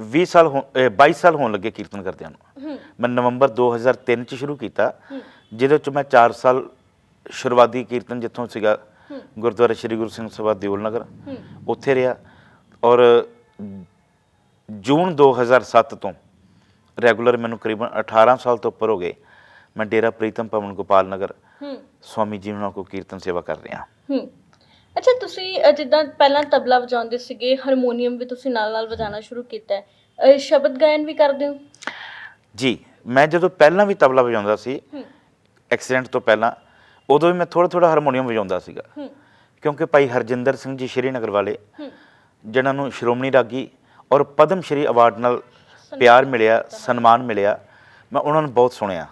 20 ਸਾਲ ਹੋ- ਅਹ 22 ਸਾਲ ਹੋਣ ਲੱਗੇ ਕੀਰਤਨ ਕਰਦਿਆਂ ਨੂੰ। ਮੈਂ ਨਵੰਬਰ 2003 ਚ ਸ਼ੁਰੂ ਕੀਤਾ ਜਿਹਦੇ ਚ ਮੈਂ 4 ਸਾਲ ਸ਼ੁਰੂਆਤੀ ਕੀਰਤਨ ਜਿੱਥੋਂ ਸੀਗਾ। ਗੁਰਦੁਆਰਾ ਸ੍ਰੀ ਗੁਰੂ ਸਿੰਘ ਸਭਾ ਦਿਓਲ ਨਗਰ। ਉੱਥੇ ਰਿਹਾ ਔਰ ਜੂਨ 2007 ਤੋਂ ਰੈਗੂਲਰ ਮੈਨੂੰ ਕਰੀਬਨ 18 ਸਾਲ ਤੋਂ ਉੱਪਰ ਹੋ ਗਏ ਮੈਂ ਡੇਰਾ ਪ੍ਰੀਤਮ ਭਵਨ ਗੋਪਾਲ ਨਗਰ ਹੂੰ। ਸਵਾਮੀ ਜੀ ਉਹਨਾਂ ਕੋਲ ਕੀਰਤਨ ਸੇਵਾ ਕਰ ਰਿਹਾ। ਹੂੰ। ਅੱਛਾ ਤੁਸੀਂ ਅਹ, ਜਿੱਦਾਂ ਪਹਿਲਾਂ ਤਬਲਾ ਵਜਾਉਂਦੇ ਸੀਗੇ ਹਾਰਮੋਨੀਅਮ ਵੀ ਤੁਸੀਂ ਨਾਲ ਨਾਲ ਵਜਾਉਣਾ ਸ਼ੁਰੂ ਕੀਤਾ ਹੈ ਸ਼ਬਦ ਗਾਇਨ ਵੀ ਕਰਦੇ ਹੋ? ਜੀ ਮੈਂ ਜਦੋਂ ਪਹਿਲਾਂ ਵੀ ਤਬਲਾ ਵਜਾਉਂਦਾ ਸੀ ਹੂੰ। ਐਕਸੀਡੈਂਟ ਤੋਂ ਪਹਿਲਾਂ ਉਦੋਂ ਵੀ ਮੈਂ ਥੋੜਾ ਥੋੜਾ ਹਾਰਮੋਨੀਅਮ ਵਜਾਉਂਦਾ ਸੀਗਾ। ਕਿਉਂਕਿ ਭਾਈ ਹਰਜਿੰਦਰ ਸਿੰਘ ਜੀ ਸ਼੍ਰੀਨਗਰ ਵਾਲੇ ਜਿਨ੍ਹਾਂ ਨੂੰ ਸ਼੍ਰੋਮਣੀ ਰਾਗੀ ਔਰ ਪਦਮ ਸ਼੍ਰੀ ਅਵਾਰਡ ਨਾਲ ਪਿਆਰ ਮਿਲਿਆ ਸਨਮਾਨ ਮਿਲਿਆ ਮੈਂ ਉਹਨਾਂ ਨੂੰ ਬਹੁਤ ਸੁਣਿਆ।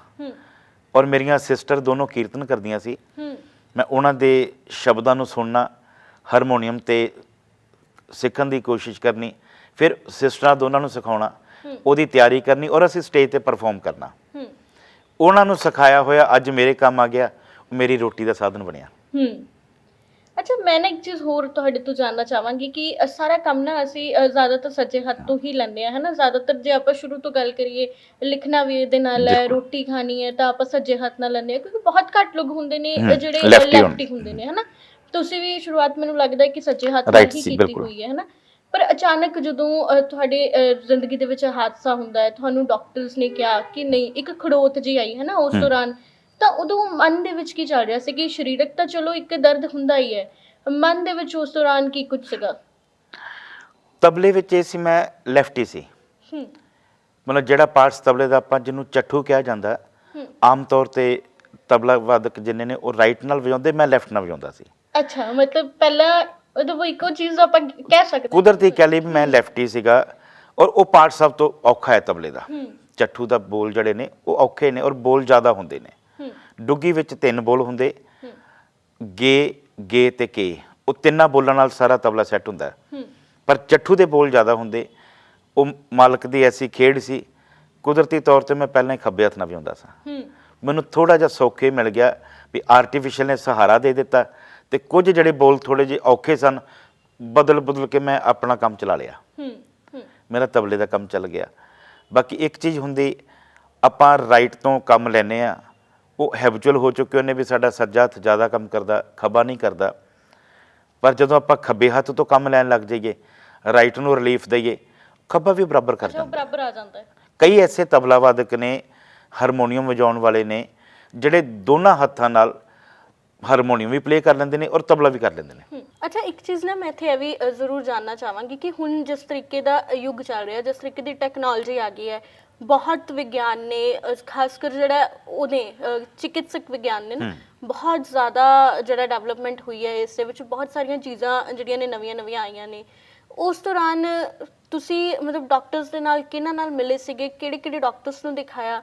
ਔਰ ਮੇਰੀਆਂ ਸਿਸਟਰ ਦੋਨੋਂ ਕੀਰਤਨ ਕਰਦੀਆਂ ਸੀ। ਮੈਂ ਉਹਨਾਂ ਦੇ ਸ਼ਬਦਾਂ ਨੂੰ ਸੁਣਨਾ ਹਾਰਮੋਨੀਅਮ ਤੇ ਸਿੱਖਣ ਦੀ ਕੋਸ਼ਿਸ਼ ਕਰਨੀ ਫਿਰ ਸਿਸਟਰਾਂ ਦੋਨਾਂ ਨੂੰ ਸਿਖਾਉਣਾ। ਉਹਦੀ ਤਿਆਰੀ ਕਰਨੀ ਔਰ ਅਸੀਂ ਸਟੇਜ ਤੇ ਪਰਫਾਰਮ ਕਰਨਾ। ਉਹਨਾਂ ਨੂੰ ਸਿਖਾਇਆ ਹੋਇਆ ਅੱਜ ਮੇਰੇ ਕੰਮ ਆ ਗਿਆ। ਮੇਰੀ ਰੋਟੀ ਦਾ ਸਾਧਨ ਬਣਿਆ ਹੂੰ ਅੱਛਾ ਮੈਂ ਨਾ ਇੱਕ ਚੀਜ਼ ਹੋਰ ਤੁਹਾਡੇ ਤੋਂ ਜਾਨਣਾ ਚਾਹਾਂਗੀ ਕਿ ਅ, ਸਾਰਾ ਕੰਮ ਨਾ ਅਸੀਂ ਅ, ਜ਼ਿਆਦਾਤਰ ਸੱਜੇ ਹੱਥ ਤੋਂ ਹੀ ਲੈਂਦੇ ਆ ਹਨਾ ਜ਼ਿਆਦਾਤਰ ਜੇ ਆਪਾਂ ਸ਼ੁਰੂ ਤੋਂ ਗੱਲ ਕਰੀਏ ਲਿਖਣਾ ਵੀ ਇਹਦੇ ਨਾਲ ਹੈ ਬਿਲਕੁਲ। ਰੋਟੀ ਖਾਣੀ ਹੈ ਤਾਂ ਆਪਾਂ ਸੱਜੇ ਹੱਥ ਨਾਲ ਲੈਂਦੇ ਆ ਕਿਉਂਕਿ ਬਹੁਤ ਘੱਟ ਲੋਕ ਹੁੰਦੇ ਨੇ ਅ, ਜਿਹੜੇ lefty ਹੁੰਦੇ। ਲੈਫਟੀ ਹੁੰਦੇ ਨੇ ਹਨਾ ਤੁਸੀਂ ਵੀ ਸ਼ੁਰੂਆਤ ਮੈਨੂੰ ਲੱਗਦਾ ਹੈ ਕਿ ਸੱਜੇ ਹੱਥ ਨਾਲ Right ਹੀ ਸੀ, ਕੀਤੀ ਬਿਲਕੁਲ। ਹੋਈ ਹੈ ਹਨਾ ਪਰ ਅਚਾਨਕ ਜਦੋਂ ਅ, ਤੁਹਾਡੇ ਅ, ਜ਼ਿੰਦਗੀ ਦੇ ਵਿੱਚ ਹਾਦਸਾ ਹੁੰਦਾ ਹੈ ਤੁਹਾਨੂੰ ਡਾਕਟਰਸ ਨੇ ਕਿਹਾ ਕਿ ਨਹੀਂ ਇੱਕ ਖੜੋਤ ਜੀ ਆਈ ਹੈ ਨਾ ਉਸ। ਦੌਰਾਨ ਤਾਂ ਉਦੋਂ ਮਨ ਦੇ ਵਿੱਚ ਕੀ ਚੱਲ ਰਿਹਾ ਸੀ ਕਿ ਸਰੀਰਕ ਤਾਂ ਚਲੋ ਇੱਕ ਦਰਦ ਹੁੰਦਾ ਹੀ ਹੈ ਮਨ ਦੇ ਵਿੱਚ ਉਸ ਦੌਰਾਨ ਕੀ ਕੁਝ ਸੀਗਾ? ਤਬਲੇ ਵਿੱਚ ਇਹ ਸੀ ਮੈਂ ਲੈਫਟੀ ਸੀ। ਹੂੰ। ਮਤਲਬ ਜਿਹੜਾ ਪਾਰਟਸ ਤਬਲੇ ਦਾ ਆਪਾਂ ਜਿਹਨੂੰ ਚੱਠੂ ਕਿਹਾ ਜਾਂਦਾ ਆਮ ਤੌਰ ਤੇ ਤਬਲਾ ਵਾਦਕ ਜਿੰਨੇ ਨੇ ਉਹ ਰਾਈਟ ਨਾਲ ਵਜਾਉਂਦੇ ਮੈਂ ਲੈਫਟ ਨਾਲ ਵਜਾਉਂਦਾ ਸੀ। ਅੱਛਾ ਮਤਲਬ ਪਹਿਲਾਂ ਮਤਲਬ ਉਹ ਇੱਕੋ ਚੀਜ਼ ਆਪਾਂ ਕਹਿ ਸਕਦੇ। ਕੁਦਰਤੀ ਕਹਿ ਲਈ ਮੈਂ ਲੈਫਟੀ ਸੀਗਾ ਔਰ ਉਹ ਪਾਰਟ ਸਭ ਤੋਂ ਔਖਾ ਹੈ ਤਬਲੇ ਦਾ। ਚੱਠੂ ਦਾ ਬੋਲ ਜਿਹੜੇ ਨੇ ਉਹ ਔਖੇ ਨੇ ਔਰ ਬੋਲ ਜ਼ਿਆਦਾ ਹੁੰਦੇ ਨੇ। ਡੁੱਗੀ ਵਿੱਚ ਤਿੰਨ ਬੋਲ ਹੁੰਦੇ ਗੇ ਗੇ ਤੇ ਕੇ। ਉਹ ਤਿੰਨਾਂ ਬੋਲਾਂ ਨਾਲ ਸਾਰਾ ਤਬਲਾ ਸੈੱਟ ਹੁੰਦਾ। ਪਰ ਚੱਠੂ ਦੇ ਬੋਲ ਜ਼ਿਆਦਾ ਹੁੰਦੇ। ਉਹ ਮਾਲਕ ਦੀ ਐਸੀ ਖੇਡ ਸੀ। ਕੁਦਰਤੀ ਤੌਰ ਤੇ ਮੈਂ ਪਹਿਲਾਂ ਹੀ ਖੱਬੇ ਹੱਥ ਨਾਲ ਵਜਾਉਂਦਾ ਸਾਂ। ਮੈਨੂੰ ਥੋੜਾ ਜਿਹਾ ਸੌਖੇ ਮਿਲ ਗਿਆ ਵੀ ਆਰਟੀਫੀਸ਼ੀਅਲ ਨੇ ਸਹਾਰਾ ਦੇ ਦਿੱਤਾ ਤੇ ਕੁਝ ਜਿਹੜੇ ਬੋਲ ਥੋੜੇ ਜਿਹੇ ਔਖੇ ਸਨ ਬਦਲ ਬਦਲ ਕੇ ਮੈਂ ਆਪਣਾ ਕੰਮ ਚਲਾ ਲਿਆ। ਮੇਰਾ ਤਬਲੇ ਦਾ ਕੰਮ ਚੱਲ ਗਿਆ। ਬਾਕੀ ਇੱਕ ਚੀਜ਼ ਹੁੰਦੀ ਆਪਾਂ ਰਾਈਟ ਤੋਂ ਕੰਮ ਲੈਨੇ ਆ ਉਹ ਹੈਬਚੁਅਲ ਹੋ ਚੁੱਕੇ ਉਹਨੇ ਵੀ ਸਾਡਾ ਸੱਜਾ ਹੱਥ ਜ਼ਿਆਦਾ ਕੰਮ ਕਰਦਾ ਖੱਬਾ ਨਹੀਂ ਕਰਦਾ। ਪਰ ਜਦੋਂ ਆਪਾਂ ਖੱਬੇ ਹੱਥ ਤੋਂ ਕੰਮ ਲੈਣ ਲੱਗ ਜਾਈਏ ਰਾਈਟ ਨੂੰ ਰਿਲੀਫ ਦਈਏ ਖੱਬਾ ਵੀ ਬਰਾਬਰ ਕਰ ਜਾਂਦਾ ਬਰਾਬਰ ਆ ਜਾਂਦਾ ਹੈ। ਕਈ ਐਸੇ ਤਬਲਾ ਵਾਦਕ ਨੇ ਹਾਰਮੋਨੀਅਮ ਵਜਾਉਣ ਵਾਲੇ ਨੇ ਜਿਹੜੇ ਦੋਨਾਂ ਹੱਥਾਂ ਨਾਲ ਹਾਰਮੋਨੀਅਮ ਵੀ ਪਲੇ ਕਰ ਲੈਂਦੇ ਨੇ ਔਰ ਤਬਲਾ ਵੀ ਕਰ ਲੈਂਦੇ ਨੇ। ਅੱਛਾ ਇੱਕ ਚੀਜ਼ ਨਾ ਮੈਂ ਇੱਥੇ ਇਹ ਵੀ ਅ, ਜ਼ਰੂਰ ਜਾਨਣਾ ਚਾਹਾਂਗੀ ਕਿ ਹੁਣ ਜਿਸ ਤਰੀਕੇ ਦਾ ਯੁੱਗ ਚੱਲ ਰਿਹਾ ਜਿਸ ਤਰੀਕੇ ਦੀ ਟੈਕਨੋਲੋਜੀ ਆ ਗਈ ਹੈ ਬਹੁਤ ਵਿਗਿਆਨ ਨੇ ਖਾਸ ਕਰ ਜਿਹੜਾ ਉਹਨੇ ਚਿਕਿਤਸਕ ਵਿਗਿਆਨ ਨੇ ਨਾ, ਬਹੁਤ ਜ਼ਿਆਦਾ ਜਿਹੜਾ ਡਿਵੈਲਪਮੈਂਟ ਹੋਈ ਹੈ ਇਸ ਦੇ ਵਿੱਚ ਬਹੁਤ ਸਾਰੀਆਂ ਚੀਜ਼ਾਂ ਜਿਹੜੀਆਂ ਨੇ ਨਵੀਆਂ ਨਵੀਆਂ ਆਈਆਂ ਨੇ। ਉਸ ਦੌਰਾਨ ਤੁਸੀਂ ਮਤਲਬ ਡਾਕਟਰਸ ਦੇ ਨਾਲ ਕਿਹਨਾਂ ਨਾਲ ਮਿਲੇ ਸੀਗੇ? ਕਿਹੜੇ ਕਿਹੜੇ ਡਾਕਟਰਸ ਨੂੰ ਦਿਖਾਇਆ?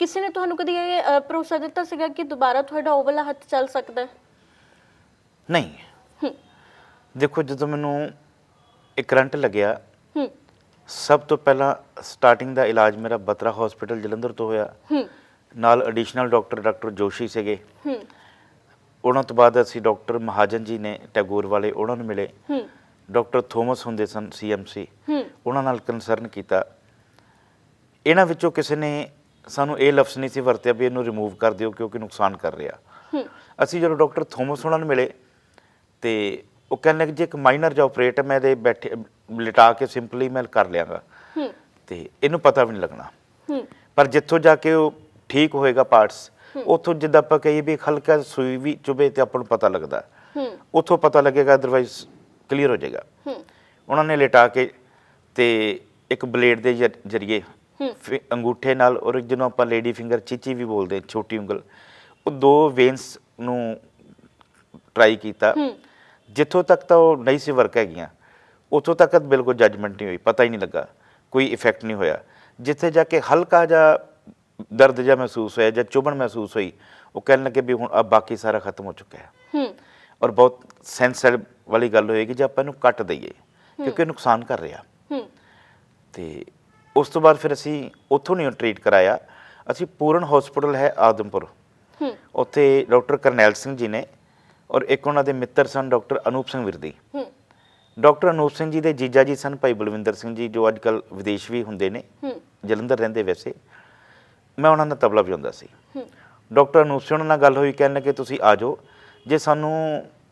ਕਿਸੇ ਨੇ ਤੁਹਾਨੂੰ ਕਦੀ ਇਹ ਅ, ਭਰੋਸਾ ਦਿੱਤਾ ਸੀਗਾ ਕਿ ਦੁਬਾਰਾ ਤੁਹਾਡਾ ਉਹ ਵਾਲਾ ਹੱਥ ਚੱਲ ਸਕਦਾ ਹੈ? ਨਹੀਂ। ਹੂੰ। ਦੇਖੋ ਜਦੋਂ ਮੈਨੂੰ ਇਹ ਕਰੰਟ ਲੱਗਿਆ ਹੂੰ। ਸਭ ਤੋਂ ਪਹਿਲਾਂ ਸਟਾਰਟਿੰਗ ਦਾ ਇਲਾਜ ਮੇਰਾ ਬਤਰਾ ਹਸਪੀਟਲ ਜਲੰਧਰ ਤੋਂ ਹੋਇਆ। ਹੂੰ। ਨਾਲ ਐਡੀਸ਼ਨਲ ਡਾਕਟਰ ਡਾਕਟਰ ਜੋਸ਼ੀ ਸੀਗੇ। ਹੂੰ। ਉਹਨਾਂ ਤੋਂ ਬਾਅਦ ਅਸੀਂ ਡਾਕਟਰ ਮਹਾਜਨ ਜੀ ਨੇ ਟੈਗੋਰ ਵਾਲੇ ਉਹਨਾਂ ਨੂੰ ਮਿਲੇ। ਹੂੰ। ਡਾਕਟਰ ਥੋਮਸ ਹੁੰਦੇ ਸਨ ਸੀਐਮਸੀ ਹੂੰ। ਉਹਨਾਂ ਨਾਲ ਕੰਸਰਨ ਕੀਤਾ। ਇਹਨਾਂ ਵਿੱਚੋਂ ਕਿਸੇ ਨੇ ਸਾਨੂੰ ਇਹ ਲਫ਼ਜ਼ ਨਹੀਂ ਸੀ ਵਰਤਿਆ ਵੀ ਇਹਨੂੰ ਰਿਮੂਵ ਕਰ ਦਿਓ ਕਿਉਂਕਿ ਨੁਕਸਾਨ ਕਰ ਰਿਹਾ। ਹੂੰ। ਅਸੀਂ ਜਦੋਂ ਡਾਕਟਰ ਥੋਮਸ ਉਹਨਾਂ ਨੂੰ ਮਿਲੇ ਤੇ ਉਹ ਕਹਿੰਦੇ ਕਿ ਜੇ ਇੱਕ ਮਾਈਨਰ ਜਿਹਾ ਆਪਰੇਟ ਮੈਂ ਦੇ ਬੈਠੇ ਲਿਟਾ ਕੇ ਸਿੰਪਲੀ ਮੈਂ ਕਰ ਲਿਆਂਗਾ ਹੂੰ। ਤੇ ਇਹਨੂੰ ਪਤਾ ਵੀ ਨਹੀਂ ਲੱਗਣਾ। ਹੂੰ। ਪਰ ਜਿੱਥੋਂ ਜਾ ਕੇ ਉਹ ਠੀਕ ਹੋਏਗਾ ਪਾਰਟਸ ਉੱਥੋਂ ਜਿੱਦਾਂ ਆਪਾਂ ਕਹੀਏ ਵੀ ਹਲਕਾ ਸੂਈ ਵੀ ਚੁਬੇ ਤੇ ਆਪਾਂ ਨੂੰ ਪਤਾ ਲੱਗਦਾ। ਹੂੰ। ਉੱਥੋਂ ਪਤਾ ਲੱਗੇਗਾ ਅਦਰਵਾਈਜ਼ ਕਲੀਅਰ ਹੋ ਜਾਏਗਾ। ਹੂੰ। ਉਹਨਾਂ ਨੇ ਲਿਟਾ ਕੇ ਤੇ ਇੱਕ ਬਲੇਡ ਦੇ ਜ਼ਰ- ਜ਼ਰੀਏ ਅੰਗੂਠੇ ਨਾਲ ਔਰ ਜਿਹਨੂੰ ਆਪਾਂ ਲੇਡੀ ਫਿੰਗਰ ਚੀਚੀ ਵੀ ਬੋਲਦੇ ਛੋਟੀ ਉਂਗਲ ਉਹ ਦੋ ਵੇਨਸ ਨੂੰ ਟਰਾਈ ਕੀਤਾ। ਹੂੰ। ਜਿੱਥੋਂ ਤੱਕ ਤਾਂ ਉਹ ਨਹੀਂ ਸੀ ਵਰਕ ਹੈਗੀਆਂ ਉੱਥੋਂ ਤੱਕ ਤਾਂ ਬਿਲਕੁਲ ਜੱਜਮੈਂਟ ਨਹੀਂ ਹੋਈ ਪਤਾ ਹੀ ਨਹੀਂ ਲੱਗਾ ਕੋਈ ਇਫੈਕਟ ਨਹੀਂ ਹੋਇਆ। ਜਿੱਥੇ ਜਾ ਕੇ ਹਲਕਾ ਜਿਹਾ ਦਰਦ ਜਿਹਾ ਮਹਿਸੂਸ ਹੋਇਆ ਜਾਂ ਚੁਭਣ ਮਹਿਸੂਸ ਹੋਈ ਉਹ ਕਹਿਣ ਲੱਗੇ ਵੀ ਹੁਣ ਅਬ ਬਾਕੀ ਸਾਰਾ ਖਤਮ ਹੋ ਚੁੱਕਾ ਹੈ। ਹੂੰ। ਔਰ ਬਹੁਤ ਸੈਂਸਿਟਿਵ ਵਾਲੀ ਗੱਲ ਹੋਏਗੀ ਜੇ ਆਪਾਂ ਇਹਨੂੰ ਕੱਟ ਦਈਏ ਕਿਉਂਕਿ ਇਹ ਨੁਕਸਾਨ ਕਰ ਰਿਹਾ। ਹੂੰ। ਤੇ ਉਸ ਤੋਂ ਬਾਅਦ ਫਿਰ ਅਸੀਂ ਉੱਥੋਂ ਨਹੀਂ ਟ੍ਰੀਟ ਕਰਾਇਆ ਅਸੀਂ ਪੂਰਨ ਹਸਪੀਟਲ ਹੈ ਆਦਮਪੁਰ। ਹੂੰ। ਉੱਥੇ ਡਾਕਟਰ ਕਰਨੈਲ ਸਿੰਘ ਜੀ ਨੇ ਔਰ ਇੱਕ ਉਹਨਾਂ ਦੇ ਮਿੱਤਰ ਸਨ ਡਾਕਟਰ ਅਨੂਪ ਸਿੰਘ ਵਿਰਦੀ। ਹੂੰ ਡਾਕਟਰ ਅਨੂਪ ਸਿੰਘ ਜੀ ਦੇ ਜੀਜਾ ਜੀ ਸਨ ਭਾਈ ਬਲਵਿੰਦਰ ਸਿੰਘ ਜੀ, ਜੋ ਅੱਜ ਕੱਲ ਵਿਦੇਸ਼ ਵੀ ਹੁੰਦੇ ਨੇ। ਜਲੰਧਰ ਰਹਿੰਦੇ ਵੈਸੇ। ਮੈਂ ਉਹਨਾਂ ਦਾ ਤਬਲਾ ਵਜਾਉਂਦਾ ਸੀ। ਹੂੰ ਡਾਕਟਰ ਅਨੂਪ ਸਿੰਘ ਨਾਲ ਗੱਲ ਹੋਈ, ਕਹਿਣ ਲੱਗੇ, ਤੁਸੀਂ ਆ ਜਾਓ। ਜੇ ਸਾਨੂੰ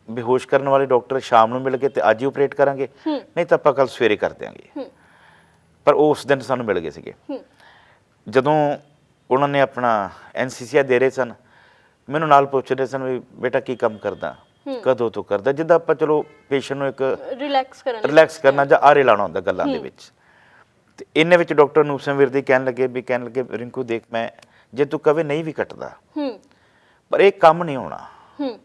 ਬੇਹੋਸ਼ ਕਰਨ ਵਾਲੇ ਡਾਕਟਰ ਸ਼ਾਮ ਨੂੰ ਮਿਲ ਗਏ ਤੇ ਅੱਜ ਹੀ ਆਪਰੇਟ ਕਰਾਂਗੇ। ਨਹੀਂ ਤਾਂ ਆਪਾਂ ਕੱਲ ਸਵੇਰੇ ਕਰ ਦਿਆਂਗੇ। ਪਰ ਉਹ ਉਸ ਦਿਨ ਸਾਨੂੰ ਮਿਲ ਗਏ ਸੀਗੇ। ਜਦੋਂ ਉਹਨਾਂ ਨੇ ਆਪਣਾ ਐਨਸੀਸੀਆ ਦੇ ਰਹੇ ਸਨ ਮੈਨੂੰ ਨਾਲ ਪੁੱਛ ਰਹੇ ਸਨ ਵੀ ਬੇਟਾ ਕੀ ਕੰਮ ਕਰਦਾ। ਕਦੋਂ ਤੋਂ ਕਰਦਾ? ਜਿੱਦਾਂ ਆਪਾਂ ਚਲੋ ਪੇਸ਼ੈਂਟ ਨੂੰ ਇੱਕ ਰਿਲੈਕਸ ਕਰਨ। ਰਿਲੈਕਸ ਕਰਨਾ ਜਾਂ ਆਰੇ ਲਾਣਾ ਹੁੰਦਾ ਗੱਲਾਂ ਦੇ ਵਿੱਚ। ਤੇ ਇਹਨੇ ਵਿੱਚ ਡਾਕਟਰ ਅਨੂਪ ਸਿੰਘ ਵਿਰਦੀ ਕਹਿਣ ਲੱਗੇ ਵੀ ਕਹਿਣ ਲੱਗੇ ਰਿੰਕੂ ਦੇਖ ਮੈਂ ਜੇ ਤੂੰ ਕਵੇ ਨਹੀਂ ਵੀ ਕੱਟਦਾ ਹੂੰ। ਪਰ ਇਹ ਕੰਮ ਨਹੀਂ ਹੋਣਾ। ਹੂੰ।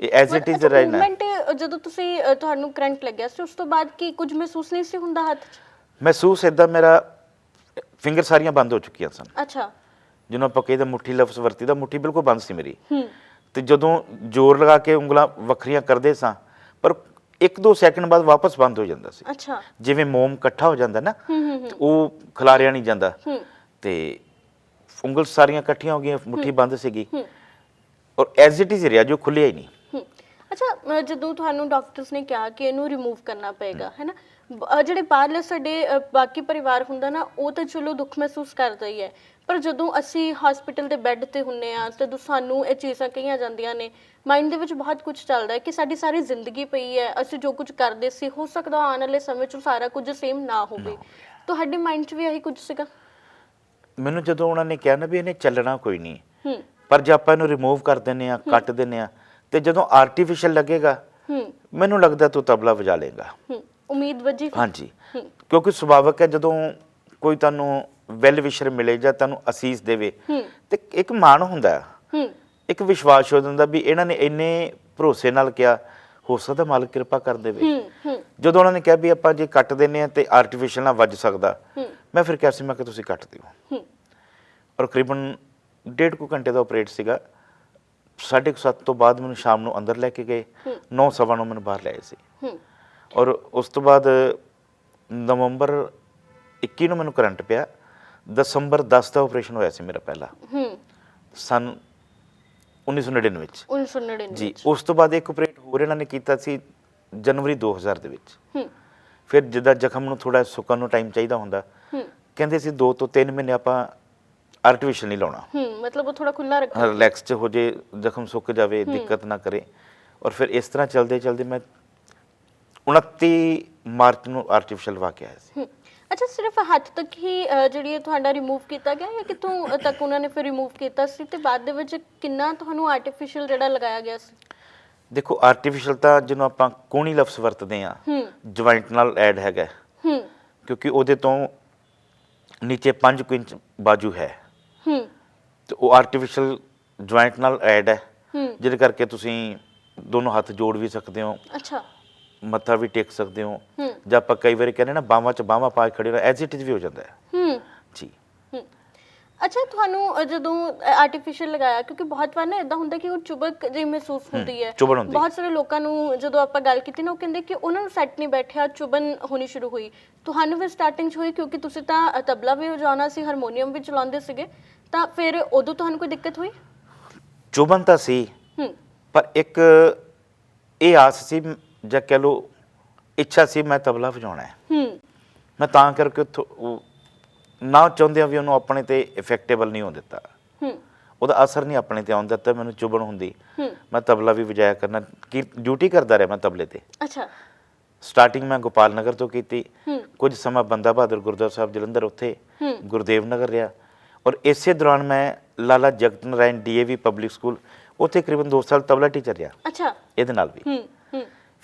ਇਹ ਐਜ਼ ਇਟ ਇਜ਼ ਰਹਿਣਾ। ਮੂਵਮੈਂਟ ਜਦੋਂ ਤੁਸੀਂ ਤੁਹਾਨੂੰ ਕਰੰਟ ਲੱਗਿਆ ਸੀ ਉਸ ਤੋਂ ਬਾਅਦ ਕੀ ਕੁਝ ਮਹਿਸੂਸ ਨਹੀਂ ਸੀ ਹੁੰਦਾ ਹੱਥ 'ਚ? ਮਹਿਸੂਸ ਇਦਾਂ ਮੇਰਾ ਫਿੰਗਰ ਸਾਰੀਆਂ ਬੰਦ ਹੋ ਚੁੱਕੀਆਂ ਸਨ। ਅੱਛਾ। ਜਿਹਨੂੰ ਆਪਾਂ ਕਹਿੰਦੇ ਮੁੱਠੀ ਲਫ਼ਜ਼ ਵਰਤੀ ਦਾ ਮੁੱਠੀ ਬਿਲਕੁਲ ਬੰਦ ਸੀ ਮੇਰੀ। ਹੂੰ। ਤੇ ਜਦੋਂ ਜ਼ੋਰ ਲਗਾ ਕੇ ਉਂਗਲਾਂ ਵੱਖਰੀਆਂ ਕਰਦੇ ਸਾਂ ਪਰ 1-2 ਸੈਕਿੰਡ ਬਾਅਦ ਵਾਪਸ ਬੰਦ ਹੋ ਜਾਂਦਾ ਸੀ। ਅੱਛਾ। ਜਿਵੇਂ ਮੋਮ ਇਕੱਠਾ ਹੋ ਜਾਂਦਾ ਨਾ ਉਹ ਖਿਲਾਰਿਆ ਨਹੀਂ ਜਾਂਦਾ। ਹੂੰ। ਤੇ ਉਂਗਲ ਸਾਰੀਆਂ ਇਕੱਠੀਆਂ ਹੋ ਗਈਆਂ ਮੁੱਠੀ ਬੰਦ ਸੀਗੀ। ਹੂੰ। ਔਰ ਐਜ਼ ਇਟ ਇਜ਼ ਰਿਹਾ ਜੋ ਖੁੱਲਿਆ ਹੀ ਨਹੀਂ। ਅੱਛਾ ਜਦੋਂ ਤੁਹਾਨੂੰ ਡਾਕਟਰਸ ਨੇ ਕਿਹਾ ਕਿ ਇਹਨੂੰ ਰਿਮੂਵ ਕਰਨਾ ਪਏਗਾ ਹੈ। ਨਾ ਬ- ਅ, ਜਿਹੜੇ ਬਾਹਰਲੇ ਸਾਡੇ ਬਾਕੀ ਪਰਿਵਾਰ ਹੁੰਦਾ ਨਾ ਉਹ ਤਾਂ ਚਲੋ ਦੁੱਖ ਮਹਿਸੂਸ ਕਰਦਾ ਹੀ ਹੈ। ਪਰ ਜਦੋਂ ਅਸੀਂ ਹਸਪੀਟਲ ਦੇ ਬੈੱਡ ਤੇ ਹੁੰਨੇ ਆ ਤੇ ਸਾਨੂੰ ਇਹ ਚੀਜ਼ਾਂ ਕਹੀਆਂ ਜਾਂਦੀਆਂ ਨੇ ਮਾਈਂਡ ਦੇ ਵਿੱਚ ਬਹੁਤ ਕੁਝ ਚੱਲਦਾ ਹੈ ਕਿ ਸਾਡੀ ਸਾਰੀ ਜ਼ਿੰਦਗੀ ਪਈ ਹੈ। ਅਸੀਂ ਜੋ ਕੁਝ ਕਰਦੇ ਸੀ ਹੋ ਸਕਦਾ ਆਉਣ ਵਾਲੇ ਸਮੇਂ 'ਚ ਸਾਰਾ ਕੁਝ ਸੇਮ ਨਾ ਹੋਵੇ। ਤੁਹਾਡੇ ਮਾਈਂਡ 'ਚ ਵੀ ਇਹੀ ਕੁਝ ਸੀਗਾ? ਮੈਨੂੰ ਜਦੋਂ ਉਹਨਾਂ ਨੇ ਕਿਹਾ ਨਾ ਵੀ ਇਹਨੇ ਚੱਲਣਾ ਕੋਈ ਨਹੀਂ ਹੂੰ। ਪਰ ਜੇ ਆਪਾਂ ਇਹਨੂੰ ਰਿਮੂਵ ਕਰ ਦਿੰਨੇ ਆ ਕੱਟ ਦਿੰਨੇ ਆ ਤੇ ਜਦੋਂ ਆਰਟੀਫੀਸ਼ੀਅਲ ਲੱਗੇਗਾ ਹੂੰ। ਮੈਨੂੰ ਲੱਗਦਾ ਤੂੰ ਤਬਲਾ ਵਜਾ ਲੇਗਾ ਹੂੰ। ਉਮੀਦ ਵਜੀ? ਹਾਂਜੀ। ਕਿਉਂਕਿ ਸੁਭਾਵਕ ਹੈ ਜਦੋਂ ਕੋਈ ਤੁਹਾਨੂੰ ਵੈਲ ਵਿਸ਼ਰ ਮਿਲੇ ਜਾਂ ਤੁਹਾਨੂੰ ਅਸੀਸ ਦੇਵੇ ਤੇ ਇੱਕ ਮਾਣ ਹੁੰਦਾ ਹੈ, ਇੱਕ ਵਿਸ਼ਵਾਸ ਹੋ ਜਾਂਦਾ ਵੀ ਇਹਨਾਂ ਨੇ ਇੰਨੇ ਭਰੋਸੇ ਨਾਲ ਕਿਹਾ ਹੋ ਸਕਦਾ ਮਾਲਕ ਕਿਰਪਾ ਕਰ ਦੇਵੇ। ਜਦੋਂ ਉਹਨਾਂ ਨੇ ਕਿਹਾ ਵੀ ਆਪਾਂ ਜੇ ਕੱਟ ਦਿੰਨੇ ਆ ਤੇ ਆਰਟੀਫੀਸ਼ੀਅਲ ਨਾਲ ਵੱਜ ਸਕਦਾ ਮੈਂ ਫਿਰ ਕਿਹਾ ਸੀ ਮੈਂ ਕਿ ਤੁਸੀਂ ਕੱਟ ਦਿਓ। ਔਰ ਕਰੀਬਨ ਡੇਢ ਕੁ ਘੰਟੇ ਦਾ ਆਪਰੇਟ ਸੀਗਾ। ਸਾਢੇ ਕੁ ਸੱਤ ਤੋਂ ਬਾਅਦ ਮੈਨੂੰ ਸ਼ਾਮ ਨੂੰ ਅੰਦਰ ਲੈ ਕੇ ਗਏ। ਹੂੰ। 9 ਸਵਾ ਨੂੰ ਮੈਨੂੰ ਬਾਹਰ ਲੈ ਆਏ ਸੀ। ਔਰ ਉਸ ਤੋਂ ਬਾਅਦ ਨਵੰਬਰ 21 ਨੂੰ ਮੈਨੂੰ ਕਰੰਟ ਪਿਆ। ਦਸੰਬਰ 10 ਦਾ ਆਪਰੇਸ਼ਨ ਹੋਇਆ ਸੀ ਮੇਰਾ ਪਹਿਲਾ। ਹੂੰ। ਸਨ 1999 ਵਿੱਚ। 1999 ਜੀ ਉਸ ਤੋਂ ਬਾਅਦ ਇੱਕ ਆਪਰੇਟ ਹੋਰ ਇਹਨਾਂ ਨੇ ਕੀਤਾ ਸੀ ਜਨਵਰੀ 2000 ਦੇ ਵਿੱਚ। ਹੂੰ। ਫਿਰ ਜਿੱਦਾਂ ਜ਼ਖਮ ਨੂੰ ਥੋੜਾ ਸੁੱਕਣ ਨੂੰ ਟਾਈਮ ਚਾਹੀਦਾ ਹੁੰਦਾ। ਹੂੰ। ਕਹਿੰਦੇ ਸੀ 2 ਤੋਂ 3 ਮਹੀਨੇ ਆਪਾਂ ਆਰਟੀਫੀਸ਼ੀਅਲ ਨਹੀਂ ਲਾਉਣਾ। ਹੂੰ ਮਤਲਬ ਉਹ ਥੋੜਾ ਖੁੱਲਾ ਰੱਖੋ ਰਿਲੈਕਸ ਚ ਹੋ ਜੇ ਜ਼ਖਮ ਸੁੱਕ ਜਾਵੇ ਦਿੱਕਤ ਨਾ ਕਰੇ। ਔਰ ਫਿਰ ਇਸ ਤਰ੍ਹਾਂ ਚਲਦੇ ਚਲਦੇ ਮੈਂ 29 ਮਾਰਚ ਨੂੰ ਆਰਟੀਫੀਸ਼ੀਅਲ ਲਵਾ ਕੇ ਆਇਆ ਸੀ ਹੂੰ। ਅੱਛਾ ਸਿਰਫ ਹੱਥ ਤੱਕ ਹੀ ਅ, ਜਿਹੜੀ ਇਹ ਤੁਹਾਡਾ ਰਿਮੂਵ ਕੀਤਾ ਗਿਆ ਜਾਂ ਕਿਤੋਂ ਤੱਕ ਉਹਨਾਂ ਨੇ ਫਿਰ ਰਿਮੂਵ ਕੀਤਾ ਸੀ? ਤੇ ਬਾਅਦ ਦੇ ਵਿੱਚ ਕਿੰਨਾ ਤੁਹਾਨੂੰ ਆਰਟੀਫੀਸ਼ੀਅਲ ਜਿਹੜਾ ਲਗਾਇਆ ਗਿਆ ਸੀ? ਦੇਖੋ ਆਰਟੀਫੀਸ਼ੀਅਲ ਤਾਂ ਜਿਹਨੂੰ ਆਪਾਂ ਕੋਣੀ ਲਫ਼ਜ਼ ਵਰਤਦੇ ਆ ਹੂੰ। ਜੁਆਇੰਟ ਨਾਲ ਐਡ ਹੈਗਾ ਹੂੰ। ਕਿਉਂਕਿ ਉਹਦੇ ਤੋਂ ਨੀਚੇ 5 ਇੰਚ ਬਾਜੂ ਹੈ। ਹੂੰ। ਤੇ ਉਹ ਆਰਟੀਫੀਸ਼ੀਅਲ ਜੁਆਇੰਟ ਨਾਲ ਐਡ ਹੈ। ਹੂੰ। ਜਿਹਦੇ ਕਰਕੇ ਤੁਸੀਂ ਦੋਨੋਂ ਹੱਥ ਜੋੜ ਵੀ ਸਕਦੇ ਹੋ। ਅੱਛਾ। ਮੱਥਾ ਵੀ ਟੇਕ ਸਕਦੇ ਹੋ। ਹੂੰ। ਜਾਂ ਆਪਾਂ ਕਈ ਵਾਰੀ ਕਹਿੰਦੇ ਨਾ ਬਾਹਾਂ 'ਚ ਬਾਹਾਂ ਪਾ ਕੇ ਖੜੇ ਰਹੋ ਐਜ਼ ਇਟ ਇਜ਼ ਵੀ ਹੋ ਜਾਂਦਾ ਹੈ। ਹੂੰ। ਜੀ। ਹੂੰ। ਅੱਛਾ ਤੁਹਾਨੂੰ ਜਦੋਂ ਆਰਟੀਫੀਸ਼ੀਅਲ ਲਗਾਇਆ ਕਿਉਂਕਿ ਬਹੁਤ ਵਾਰ ਨਾ ਇਦਾਂ ਹੁੰਦਾ ਕਿ ਉਹ ਚੁਬਕ ਜਿਹੀ ਮਹਿਸੂਸ ਹੁੰਦੀ ਹੈ। ਚੁਭਣ ਹੁੰਦੀ। ਬਹੁਤ ਸਾਰੇ ਲੋਕਾਂ ਨੂੰ ਜਦੋਂ ਆਪਾਂ ਗੱਲ ਕੀਤੀ ਨਾ ਉਹ ਕਹਿੰਦੇ ਕਿ ਉਹਨਾਂ ਨੂੰ ਸੈੱਟ ਨਹੀਂ ਬੈਠਿਆ ਚੁਬਨ ਹੋਣੀ ਸ਼ੁਰੂ ਹੋਈ। ਤੁਹਾਨੂੰ ਵੀ ਸਟਾਰਟਿੰਗ 'ਚ ਹੋਈ ਕਿਉਂਕਿ ਤੁਸੀਂ ਤਾਂ ਤਬਲਾ ਵੀ ਵਜਾਉਣਾ ਸੀ ਹਾਰਮੋਨੀਅਮ ਵੀ ਚਲਾਉਂਦੇ ਸੀਗੇ। ਤਾਂ ਫਿਰ ਉਦੋਂ ਤੁਹਾਨੂੰ ਕੋਈ ਦਿੱਕਤ ਹੋਈ? ਚੁਭਨ ਤਾਂ ਸੀ। ਹੂੰ। ਪਰ ਇੱਕ ਇਹ ਆਸ ਸੀ ਜਾਂ ਕਹਿ ਲਓ ਇੱਛਾ ਸੀ ਮੈਂ ਤਬਲਾ ਵਜਾਉਣਾ ਹੈ। ਹੂੰ। ਮੈਂ ਤਾਂ ਕਰਕੇ ਉੱਥੋਂ ਉਹ ਨਾ ਚਾਹੁੰਦਿਆਂ ਵੀ ਉਹਨੂੰ ਆਪਣੇ ਤੇ ਇਫੈਕਟੇਬਲ ਨਹੀਂ ਹੋਣ ਦਿੱਤਾ। ਹੂੰ। ਉਹਦਾ ਅਸਰ ਨਹੀਂ ਆਪਣੇ ਤੇ ਆਉਂਦਾ ਤਾਂ ਮੈਨੂੰ ਚੁਭਣ ਹੁੰਦੀ। ਹੂੰ। ਮੈਂ ਤਬਲਾ ਵੀ ਵਜਾਇਆ ਕਰਨਾ ਕੀ ਡਿਊਟੀ ਕਰਦਾ ਰਿਹਾ ਮੈਂ ਤਬਲੇ ਤੇ। ਅੱਛਾ। ਸਟਾਰਟਿੰਗ ਮੈਂ ਗੋਪਾਲ ਨਗਰ ਤੋਂ ਕੀਤੀ। ਹੂੰ। ਕੁਝ ਸਮਾਂ ਬੰਦਾ ਬਹਾਦਰ ਗੁਰਦੁਆਰਾ ਸਾਹਿਬ ਜਲੰਧਰ ਉੱਥੇ ਹੂੰ। ਗੁਰਦੇਵ ਨਗਰ ਰਿਹਾ। ਔਰ ਇਸੇ ਦੌਰਾਨ ਮੈਂ ਲਾਲਾ ਜਗਤ ਨਾਰਾਇਣ ਡੀਏਵੀ ਪਬਲਿਕ ਸਕੂਲ ਉੱਥੇ ਕਰੀਬਨ 2 ਸਾਲ ਤਬਲਾ ਟੀਚਰ ਰਿਹਾ। ਅੱਛਾ। ਇਹਦੇ ਨਾਲ ਵੀ। ਹੂੰ।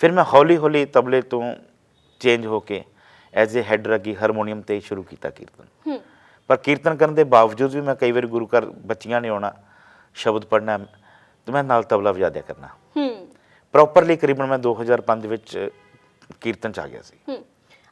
ਫਿਰ ਮੈਂ ਹੌਲੀ ਹੌਲੀ ਤਬਲੇ ਤੋਂ ਚੇਂਜ ਹੋ ਕੇ ਐਜ਼ ਅ ਹੈਡ ਰੱਗੀ ਹਾਰਮੋਨੀਅਮ ਤੇ ਸ਼ੁਰੂ ਕੀਤਾ ਕੀਰਤਨ ਹੂੰ ਪਰ ਕੀਰਤਨ ਕਰਨ ਦੇ ਬਾਵਜੂਦ ਵੀ ਮੈਂ ਕਈ ਵਾਰੀ ਗੁਰੂ ਘਰ ਬੱਚੀਆਂ ਨੇ ਆਉਣਾ ਸ਼ਬਦ ਪੜ੍ਹਨਾ ਤੇ ਮੈਂ ਨਾਲ ਤਬਲਾ ਵਜਾ ਦਿਆ ਕਰਨਾ ਹੂੰ ਪ੍ਰੋਪਰਲੀ ਕਰੀਬਨ ਮੈਂ 2005 ਵਿੱਚ ਕੀਰਤਨ ਚ ਆ ਗਿਆ ਸੀ ਹਮ,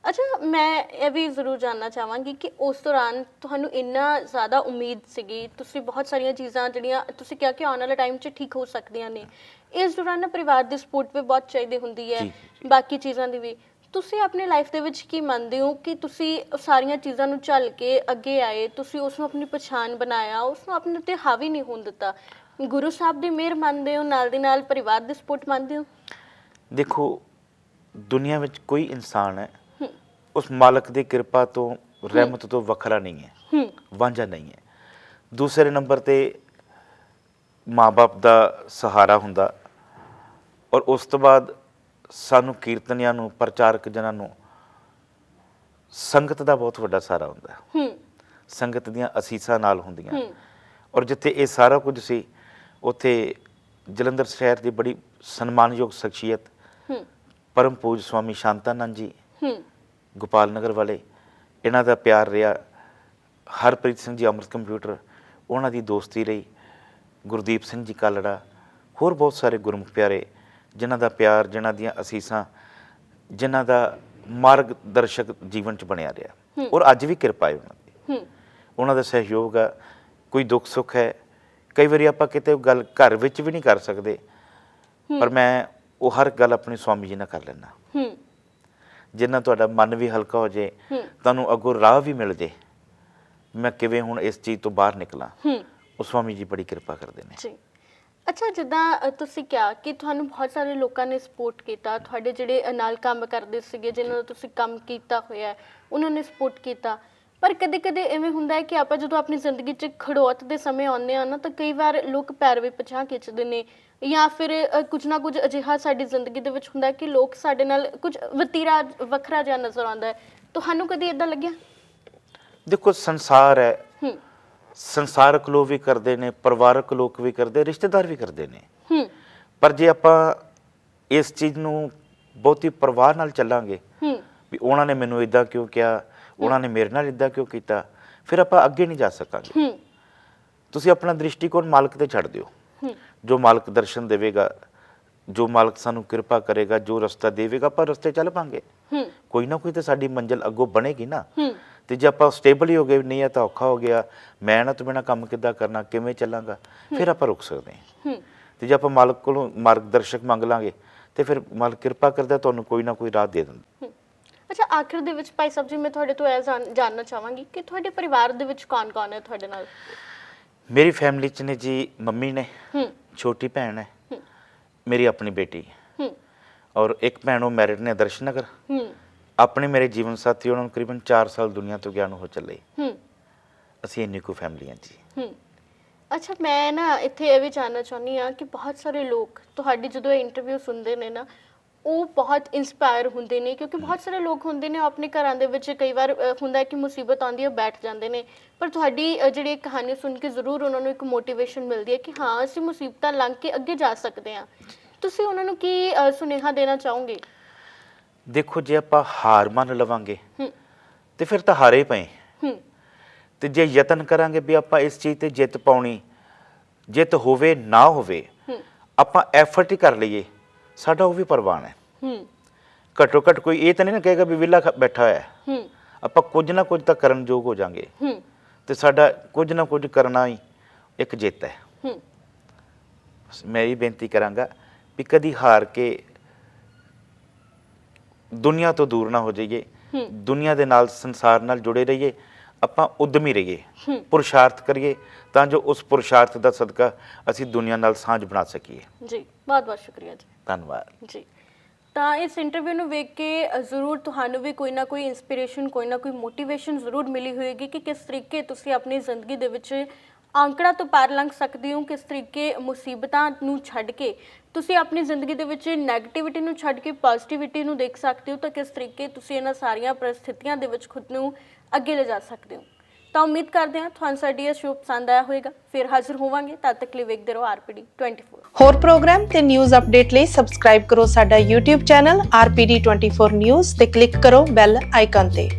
ਅੱਛਾ ਮੈਂ ਇਹ ਵੀ ਜ਼ਰੂਰ ਜਾਨਣਾ ਚਾਹਾਂਗੀ ਕਿ ਉਸ ਦੌਰਾਨ ਤੁਹਾਨੂੰ ਇੰਨਾ ਜ਼ਿਆਦਾ ਉਮੀਦ ਸੀਗੀ ਤੁਸੀਂ ਬਹੁਤ ਸਾਰੀਆਂ ਚੀਜ਼ਾਂ ਜਿਹੜੀਆਂ ਤੁਸੀਂ ਕਿਹਾ ਕਿ ਆਉਣ ਵਾਲੇ ਟਾਈਮ 'ਚ ਠੀਕ ਹੋ ਸਕਦੀਆਂ ਨੇ। ਇਸ ਦੌਰਾਨ ਨਾ ਪਰਿਵਾਰ ਦੀ ਸਪੋਰਟ ਵੀ ਬਹੁਤ ਚਾਹੀਦੀ ਹੁੰਦੀ ਹੈ ਜੀ, ਬਾਕੀ ਚੀਜ਼ਾਂ ਦੀ ਵੀ। ਤੁਸੀਂ ਆਪਣੀ ਲਾਈਫ ਦੇ ਵਿੱਚ ਕੀ ਮੰਨਦੇ ਹੋ ਕਿ ਤੁਸੀਂ ਉਹ ਸਾਰੀਆਂ ਚੀਜ਼ਾਂ ਨੂੰ ਝੱਲ ਕੇ ਅੱਗੇ ਆਏ ਤੁਸੀਂ ਉਸ ਨੂੰ ਆਪਣੀ ਪਛਾਣ ਬਣਾਇਆ ਉਸ ਨੂੰ ਆਪਣੇ ਉੱਤੇ ਹਾਵੀ ਨਹੀਂ ਹੋਣ ਦਿੱਤਾ? ਗੁਰੂ ਸਾਹਿਬ ਦੀ ਮਿਹਰ ਮੰਨਦੇ ਹੋ ਨਾਲ ਦੀ ਨਾਲ ਪਰਿਵਾਰ ਦੀ ਸਪੋਰਟ ਮੰਨਦੇ ਹੋ? ਦੇਖੋ ਦੁਨੀਆ ਵਿੱਚ ਕੋਈ ਇਨਸਾਨ ਹੈ ਹੂੰ ਉਸ ਮਾਲਕ ਦੀ ਕਿਰਪਾ ਤੋਂ ਰਹਿਮਤ ਤੋਂ ਵੱਖਰਾ ਨਹੀਂ ਹੈ ਹੂੰ ਵਾਂਝਾ ਨਹੀਂ ਹੈ ਦੂਸਰੇ ਨੰਬਰ ਤੇ ਮਾਪੇ ਦਾ ਸਹਾਰਾ ਹੁੰਦਾ ਔਰ ਉਸ ਤੋਂ ਬਾਅਦ ਸਾਨੂੰ ਕੀਰਤਨੀਆਂ ਨੂੰ ਪ੍ਰਚਾਰਕ ਜਨਾਂ ਨੂੰ ਸੰਗਤ ਦਾ ਬਹੁਤ ਵੱਡਾ ਸਹਾਰਾ ਹੁੰਦਾ ਹੈ। ਸੰਗਤ ਦੀਆਂ ਅਸੀਸਾਂ ਨਾਲ ਹੁੰਦੀਆਂ ਹੂੰ ਔਰ ਜਿੱਥੇ ਇਹ ਸਾਰਾ ਕੁਝ ਸੀ ਉੱਥੇ ਜਲੰਧਰ ਸ਼ਹਿਰ ਦੀ ਬੜੀ ਸਨਮਾਨਯੋਗ ਸ਼ਖਸੀਅਤ ਹੂੰ ਪਰਮ ਪੂਜ ਸਵਾਮੀ ਸ਼ਾਂਤਾਨੰਦ ਜੀ ਹੂੰ ਗੋਪਾਲ ਨਗਰ ਵਾਲੇ ਇਹਨਾਂ ਦਾ ਪਿਆਰ ਰਿਹਾ। ਹਰਪ੍ਰੀਤ ਸਿੰਘ ਜੀ ਅੰਮ੍ਰਿਤ ਕੰਪਿਊਟਰ ਉਹਨਾਂ ਦੀ ਦੋਸਤੀ ਰਹੀ ਗੁਰਦੀਪ ਸਿੰਘ ਜੀ ਕਾਲੜਾ ਹੋਰ ਬਹੁਤ ਸਾਰੇ ਗੁਰਮੁਖ ਪਿਆਰੇ ਜਿਨ੍ਹਾਂ ਦਾ ਪਿਆਰ ਜਿਨ੍ਹਾਂ ਦੀਆਂ ਅਸੀਸਾਂ ਜਿਨ੍ਹਾਂ ਦਾ ਮਾਰਗਦਰਸ਼ਕ ਜੀਵਨ ਚ ਬਣਿਆ ਰਿਹਾ। ਔਰ ਅੱਜ ਵੀ ਕਿਰਪਾ ਹੈ ਉਹਨਾਂ ਦੀ। ਉਹਨਾਂ ਦਾ ਸਹਿਯੋਗ ਆ ਕੋਈ ਦੁੱਖ ਸੁੱਖ ਹੈ। ਕਈ ਵਾਰੀ ਆਪਾਂ ਕਿਤੇ ਗੱਲ ਘਰ ਵਿੱਚ ਵੀ ਨਹੀਂ ਕਰ ਸਕਦੇ। ਪਰ ਮੈਂ ਉਹ ਹਰ ਗੱਲ ਆਪਣੀ ਸਵਾਮੀ ਜੀ ਨਾਲ ਕਰ ਲੈਣਾ ਹੂੰ। ਜਿੰਨਾ ਤੁਹਾਡਾ ਮਨ ਵੀ ਹਲਕਾ ਹੋ ਜੇ ਤੁਹਾਨੂੰ ਅੱਗੋਂ ਰਾਹ ਵੀ ਮਿਲ ਜੇ ਮੈਂ ਕਿਵੇਂ ਹੁਣ ਇਸ ਚੀਜ਼ ਤੋਂ ਬਾਹਰ ਨਿਕਲਾਂ? ਹੂੰ। ਉਹ ਸਵਾਮੀ ਜੀ ਬੜੀ ਕਿਰਪਾ ਕਰਦੇ ਨੇ। ਜੀ। ਅੱਛਾ ਜਿੱਦਾਂ ਤੁਸੀਂ ਕਿਹਾ ਕਿ ਤੁਹਾਨੂੰ ਬਹੁਤ ਸਾਰੇ ਲੋਕਾਂ ਨੇ ਸਪੋਰਟ ਕੀਤਾ ਤੁਹਾਡੇ ਜਿਹੜੇ ਨਾਲ ਕੰਮ ਕਰਦੇ ਸੀਗੇ ਜਿਨ੍ਹਾਂ ਦਾ ਤੁਸੀਂ ਕੰਮ ਕੀਤਾ ਹੋਇਆ ਉਹਨਾਂ ਨੇ ਸਪੋਰਟ ਕੀਤਾ। ਪਰ ਕਦੇ-ਕਦੇ ਐਵੇਂ ਹੁੰਦਾ ਹੈ ਕਿ ਆਪਾਂ ਜਦੋਂ ਆਪਣੀ ਜ਼ਿੰਦਗੀ 'ਚ ਖੜੋਤ ਦੇ ਸਮੇਂ ਆਉਂਦੇ ਆ ਨਾ ਤਾਂ ਕਈ ਵਾਰ ਲੋਕ ਪੈਰ ਵੀ ਪਛਾਣ ਖਿੱਚਦੇ ਨੇ ਜਾਂ ਫਿਰ ਅ, ਕੁਝ ਨਾ ਕੁਝ ਅਜਿਹਾ ਸਾਡੀ ਜ਼ਿੰਦਗੀ ਦੇ ਵਿੱਚ ਹੁੰਦਾ ਹੈ ਕਿ ਲੋਕ ਸਾਡੇ ਨਾਲ ਕੁਝ ਵਤੀਰਾ ਵੱਖਰਾ ਜਿਹਾ ਨਜ਼ਰ ਆਉਂਦਾ ਹੈ। ਤੁਹਾਨੂੰ ਕਦੀ ਇਦਾਂ ਲੱਗਿਆ? ਦੇਖੋ ਸੰਸਾਰ ਹੈ। ਹੂੰ। ਸੰਸਾਰਕ ਲੋਕ ਵੀ ਕਰਦੇ ਨੇ ਪਰਿਵਾਰਕ ਲੋਕ ਵੀ ਕਰਦੇ ਰਿਸ਼ਤੇਦਾਰ ਵੀ ਕਰਦੇ ਨੇ। ਹੂੰ। ਪਰ ਜੇ ਆਪਾਂ ਇਸ ਚੀਜ਼ ਨੂੰ ਬਹੁਤੀ ਪਰਵਾਹ ਨਾਲ ਚੱਲਾਂਗੇ ਹੂੰ। ਵੀ ਉਹਨਾਂ ਨੇ ਮੈਨੂੰ ਇਦਾਂ ਕਿਉਂ ਕਿਹਾ ਉਹਨਾਂ ਨੇ ਮੇਰੇ ਨਾਲ ਇਦਾਂ ਕਿਉਂ ਕੀਤਾ ਫਿਰ ਆਪਾਂ ਅੱਗੇ ਨਹੀਂ ਜਾ ਸਕਾਂਗੇ। ਹੂੰ। ਤੁਸੀਂ ਆਪਣਾ ਦ੍ਰਿਸ਼ਟੀਕੋਣ ਮਾਲਕ ਤੇ ਛੱਡ ਦਿਓ। ਹੂੰ। ਜੋ ਮਾਲਕ ਦਰਸ਼ਨ ਦੇਵੇਗਾ ਜੋ ਮਾਲਕ ਸਾਨੂੰ ਕਿਰਪਾ ਕਰੇਗਾ ਜੋ ਰਸਤਾ ਦੇਵੇਗਾ ਆਪਾਂ ਰਸਤੇ ਚੱਲ ਪਾਂਗੇ। ਹੂੰ। ਕੋਈ ਨਾ ਕੋਈ ਤਾਂ ਸਾਡੀ ਮੰਜ਼ਿਲ ਅੱਗੋਂ ਬਣੇਗੀ ਨਾ। ਹੂੰ। ਤੇ ਜੇ ਆਪਾਂ ਸਟੇਬਲ ਹੀ ਹੋ ਗਏ ਨਹੀਂ ਆ ਤਾਂ ਔਖਾ ਹੋ ਗਿਆ। ਮੈਂ ਨਾ ਤੋਂ ਬਿਨਾ ਕੰਮ ਕਿੱਦਾਂ ਕਰਨਾ ਕਿਵੇਂ ਚੱਲਾਂਗਾ? ਫਿਰ ਆਪਾਂ ਰੁਕ ਸਕਦੇ ਹਾਂ। ਤੇ ਜੇ ਆਪਾਂ ਮਾਲਕ ਕੋਲੋਂ ਮਾਰਗਦਰਸ਼ਕ ਮੰਗ ਲਾਂਗੇ ਤੇ ਫਿਰ ਮਾਲਕ ਕਿਰਪਾ ਕਰਦਾ ਤੁਹਾਨੂੰ ਕੋਈ ਨਾ ਕੋਈ ਰਾਹ ਦੇ ਦਿੰਦਾ। ਅੱਛਾ ਆਖਿਰ ਦੇ ਵਿੱਚ ਭਾਈ ਸਾਹਿਬ ਜੀ ਮੈਂ ਤੁਹਾਡੇ ਤੋਂ ਇਹ ਜਾਣ- ਜਾਣਨਾ ਚਾਹਾਂਗੀ ਕਿ ਤੁਹਾਡੇ ਪਰਿਵਾਰ ਦੇ ਵਿੱਚ ਕੌਣ-ਕੌਣ ਹੈ ਤੁਹਾਡੇ ਨਾਲ? ਮੇਰੀ ਫੈਮਿਲੀ ਚ ਨੇ ਜੀ ਮੰਮੀ ਨੇ ਹੂੰ। ਛੋਟੀ ਭੈਣ ਹੈ ਹੂੰ। ਮੇਰੀ ਆਪਣੀ ਬੇਟੀ ਹੂੰ। ਔਰ ਇੱਕ ਭੈਣ ਉਹ ਮੈਰਿਡ ਨੇ ਦਰਸ਼ਨ ਨਗਰ। ਹੂੰ। ਆਪਣੇ ਮੇਰੇ ਜੀਵਨ ਸਾਥੀ ਉਹਨਾਂ ਨੂੰ ਕਰੀਬਨ 4 ਸਾਲ ਦੁਨੀਆ ਤੋਂ ਗਿਆ ਨੂੰ ਹੋ ਚੱਲੇ। ਹੂੰ। ਅਸੀਂ ਇੰਨੀ ਕੋ ਫੈਮਲੀਆਂ ਜੀ। ਹੂੰ। ਅੱਛਾ ਮੈਂ ਨਾ ਇੱਥੇ ਇਹ ਵੀ ਜਾਣਨਾ ਚਾਹੁੰਦੀ ਆ ਕਿ ਬਹੁਤ ਸਾਰੇ ਲੋਕ ਤੁਹਾਡੀ ਜਦੋਂ ਇਹ ਇੰਟਰਵਿਊ ਸੁਣਦੇ ਨੇ ਨਾ ਉਹ ਬਹੁਤ ਇਨਸਪਾਇਰ ਹੁੰਦੇ ਨੇ ਕਿਉਂਕਿ ਬਹੁਤ ਸਾਰੇ ਲੋਕ ਹੁੰਦੇ ਨੇ ਉਹ ਆਪਣੇ ਘਰਾਂ ਦੇ ਵਿੱਚ ਕਈ ਵਾਰ ਅ, ਹੁੰਦਾ ਹੈ ਕਿ ਮੁਸੀਬਤ ਆਉਂਦੀ ਹੈ ਬੈਠ ਜਾਂਦੇ ਨੇ। ਪਰ ਤੁਹਾਡੀ ਅ, ਜਿਹੜੀ ਇਹ ਕਹਾਣੀ ਸੁਣ ਕੇ ਜ਼ਰੂਰ ਉਹਨਾਂ ਨੂੰ ਇੱਕ ਮੋਟੀਵੇਸ਼ਨ ਮਿਲਦੀ ਹੈ ਕਿ ਹਾਂ ਅਸੀਂ ਮੁਸੀਬਤਾਂ ਲੰਘ ਕੇ ਅੱਗੇ ਜਾ ਸਕਦੇ ਹਾਂ। ਤੁਸੀਂ ਉਹਨਾਂ ਨੂੰ ਕੀ ਅ, ਸੁਨੇਹਾ ਦੇਣਾ ਚਾਹੋਗੇ? ਦੇਖੋ ਜੇ ਆਪਾਂ ਹਾਰ ਮੰਨ ਲਵਾਂਗੇ ਹੂੰ। ਤੇ ਫਿਰ ਤਾਂ ਹਾਰੇ ਪਏ। ਹੂੰ। ਤੇ ਜੇ ਯਤਨ ਕਰਾਂਗੇ ਵੀ ਆਪਾਂ ਇਸ ਚੀਜ਼ ਤੇ ਜਿੱਤ ਪਾਉਣੀ ਜਿੱਤ ਹੋਵੇ ਨਾ ਹੋਵੇ ਹੂੰ। ਆਪਾਂ ਐਫਰਟ ਹੀ ਕਰ ਲਈਏ। ਸਾਡਾ ਉਹ ਵੀ ਪ੍ਰਵਾਨ ਹੈ। ਹੂੰ। ਘੱਟੋ ਘੱਟ ਕੋਈ ਇਹ ਤਾਂ ਨਹੀਂ ਨਾ ਕਹੇਗਾ ਵੀ ਵਿਹਲਾ ਖ- ਬੈਠਾ ਹੋਇਆ। ਹੈ। ਆਪਾਂ ਕੁਝ ਨਾ ਕੁਝ ਤਾਂ ਕਰਨ ਯੋਗ ਹੋ ਜਾਾਂਗੇ। ਹੂੰ। ਤੇ ਸਾਡਾ ਕੁਝ ਨਾ ਕੁਝ ਕਰਨਾ ਹੀ ਇੱਕ ਜਿੱਤ ਹੈ। ਹੂੰ। ਮੈਂ ਇਹ ਬੇਨਤੀ ਕਰਾਂਗਾ ਵੀ ਕਦੀ ਹਾਰ ਕੇ ਦੁਨੀਆ ਤੋਂ ਦੂਰ ਨਾ ਹੋ ਜਾਈਏ। ਦੁਨੀਆ ਦੇ ਨਾਲ ਸੰਸਾਰ ਨਾਲ ਜੁੜੇ ਰਹੀਏ। ਆਪਾਂ ਉਦਮੀ ਰਹੀਏ। ਪੁਰਸ਼ਾਰਥ ਕਰੀਏ ਤਾਂ ਜੋ ਉਸ ਪੁਰਸ਼ਾਰਥ ਦਾ ਸਦਕਾ ਅਸੀਂ ਦੁਨੀਆ ਨਾਲ ਸਾਂਝ ਬਣਾ ਸਕੀਏ। ਜੀ ਬਹੁਤ ਬਹੁਤ ਸ਼ੁਕਰੀਆ ਜੀ। ਧੰਨਵਾਦ। ਜੀ ਤਾਂ ਇਸ ਇੰਟਰਵਿਊ ਨੂੰ ਵੇਖ ਕੇ ਜ਼ਰੂਰ ਤੁਹਾਨੂੰ ਵੀ ਕੋਈ ਨਾ ਕੋਈ ਇਨਸਪੀਰੇਸ਼ਨ ਕੋਈ ਨਾ ਕੋਈ ਮੋਟੀਵੇਸ਼ਨ ਜ਼ਰੂਰ ਮਿਲੀ ਹੋਏਗੀ ਕਿ ਕਿਸ ਤਰੀਕੇ ਤੁਸੀਂ ਆਪਣੀ ਜ਼ਿੰਦਗੀ ਦੇ ਵਿੱਚ ਆਂਕੜਾ ਤੋਂ ਪਾਰ ਲੰਘ ਸਕਦੇ ਹੋ ਕਿਸ ਤਰੀਕੇ ਮੁਸੀਬਤਾਂ ਨੂੰ ਛੱਡ ਕੇ। ਤੁਸੀਂ ਆਪਣੀ ਜ਼ਿੰਦਗੀ ਦੇ ਵਿੱਚ 네ਗੇਟਿਵਿਟੀ ਨੂੰ ਛੱਡ ਕੇ ਪੋਜ਼ਿਟਿਵਿਟੀ ਨੂੰ ਦੇਖ ਸਕਦੇ ਹੋ ਤਾਂ ਕਿਸ ਤਰੀਕੇ ਤੁਸੀਂ ਇਹਨਾਂ ਸਾਰੀਆਂ ਪਰਿਸਥਿਤੀਆਂ ਦੇ ਵਿੱਚ ਖੁਦ ਨੂੰ ਅੱਗੇ ਲਿਜਾ ਸਕਦੇ ਹੋ। ਤਾਂ ਉਮੀਦ ਕਰਦੇ ਹਾਂ ਤੁਹਾਨੂੰ ਸਾਡੀ ਇਹ ਸ਼ੋਅ ਪਸੰਦ ਆਇਆ ਹੋਵੇਗਾ। ਫਿਰ ਹਾਜ਼ਰ ਹੋਵਾਂਗੇ। ਤਦ ਤੱਕ ਲਈ ਵੇਖਦੇ ਰਹੋ ਆਰਪੀਡੀ 24 ਹੋਰ ਪ੍ਰੋਗਰਾਮ ਤੇ ਨਿਊਜ਼ ਅਪਡੇਟ ਲਈ ਸਬਸਕ੍ਰਾਈਬ ਕਰੋ ਸਾਡਾ YouTube ਚੈਨਲ RPD24 ਨਿਊਜ਼ ਤੇ ਕਲਿੱਕ ਕਰੋ ਬੈਲ ਆਈਕਨ ਤੇ।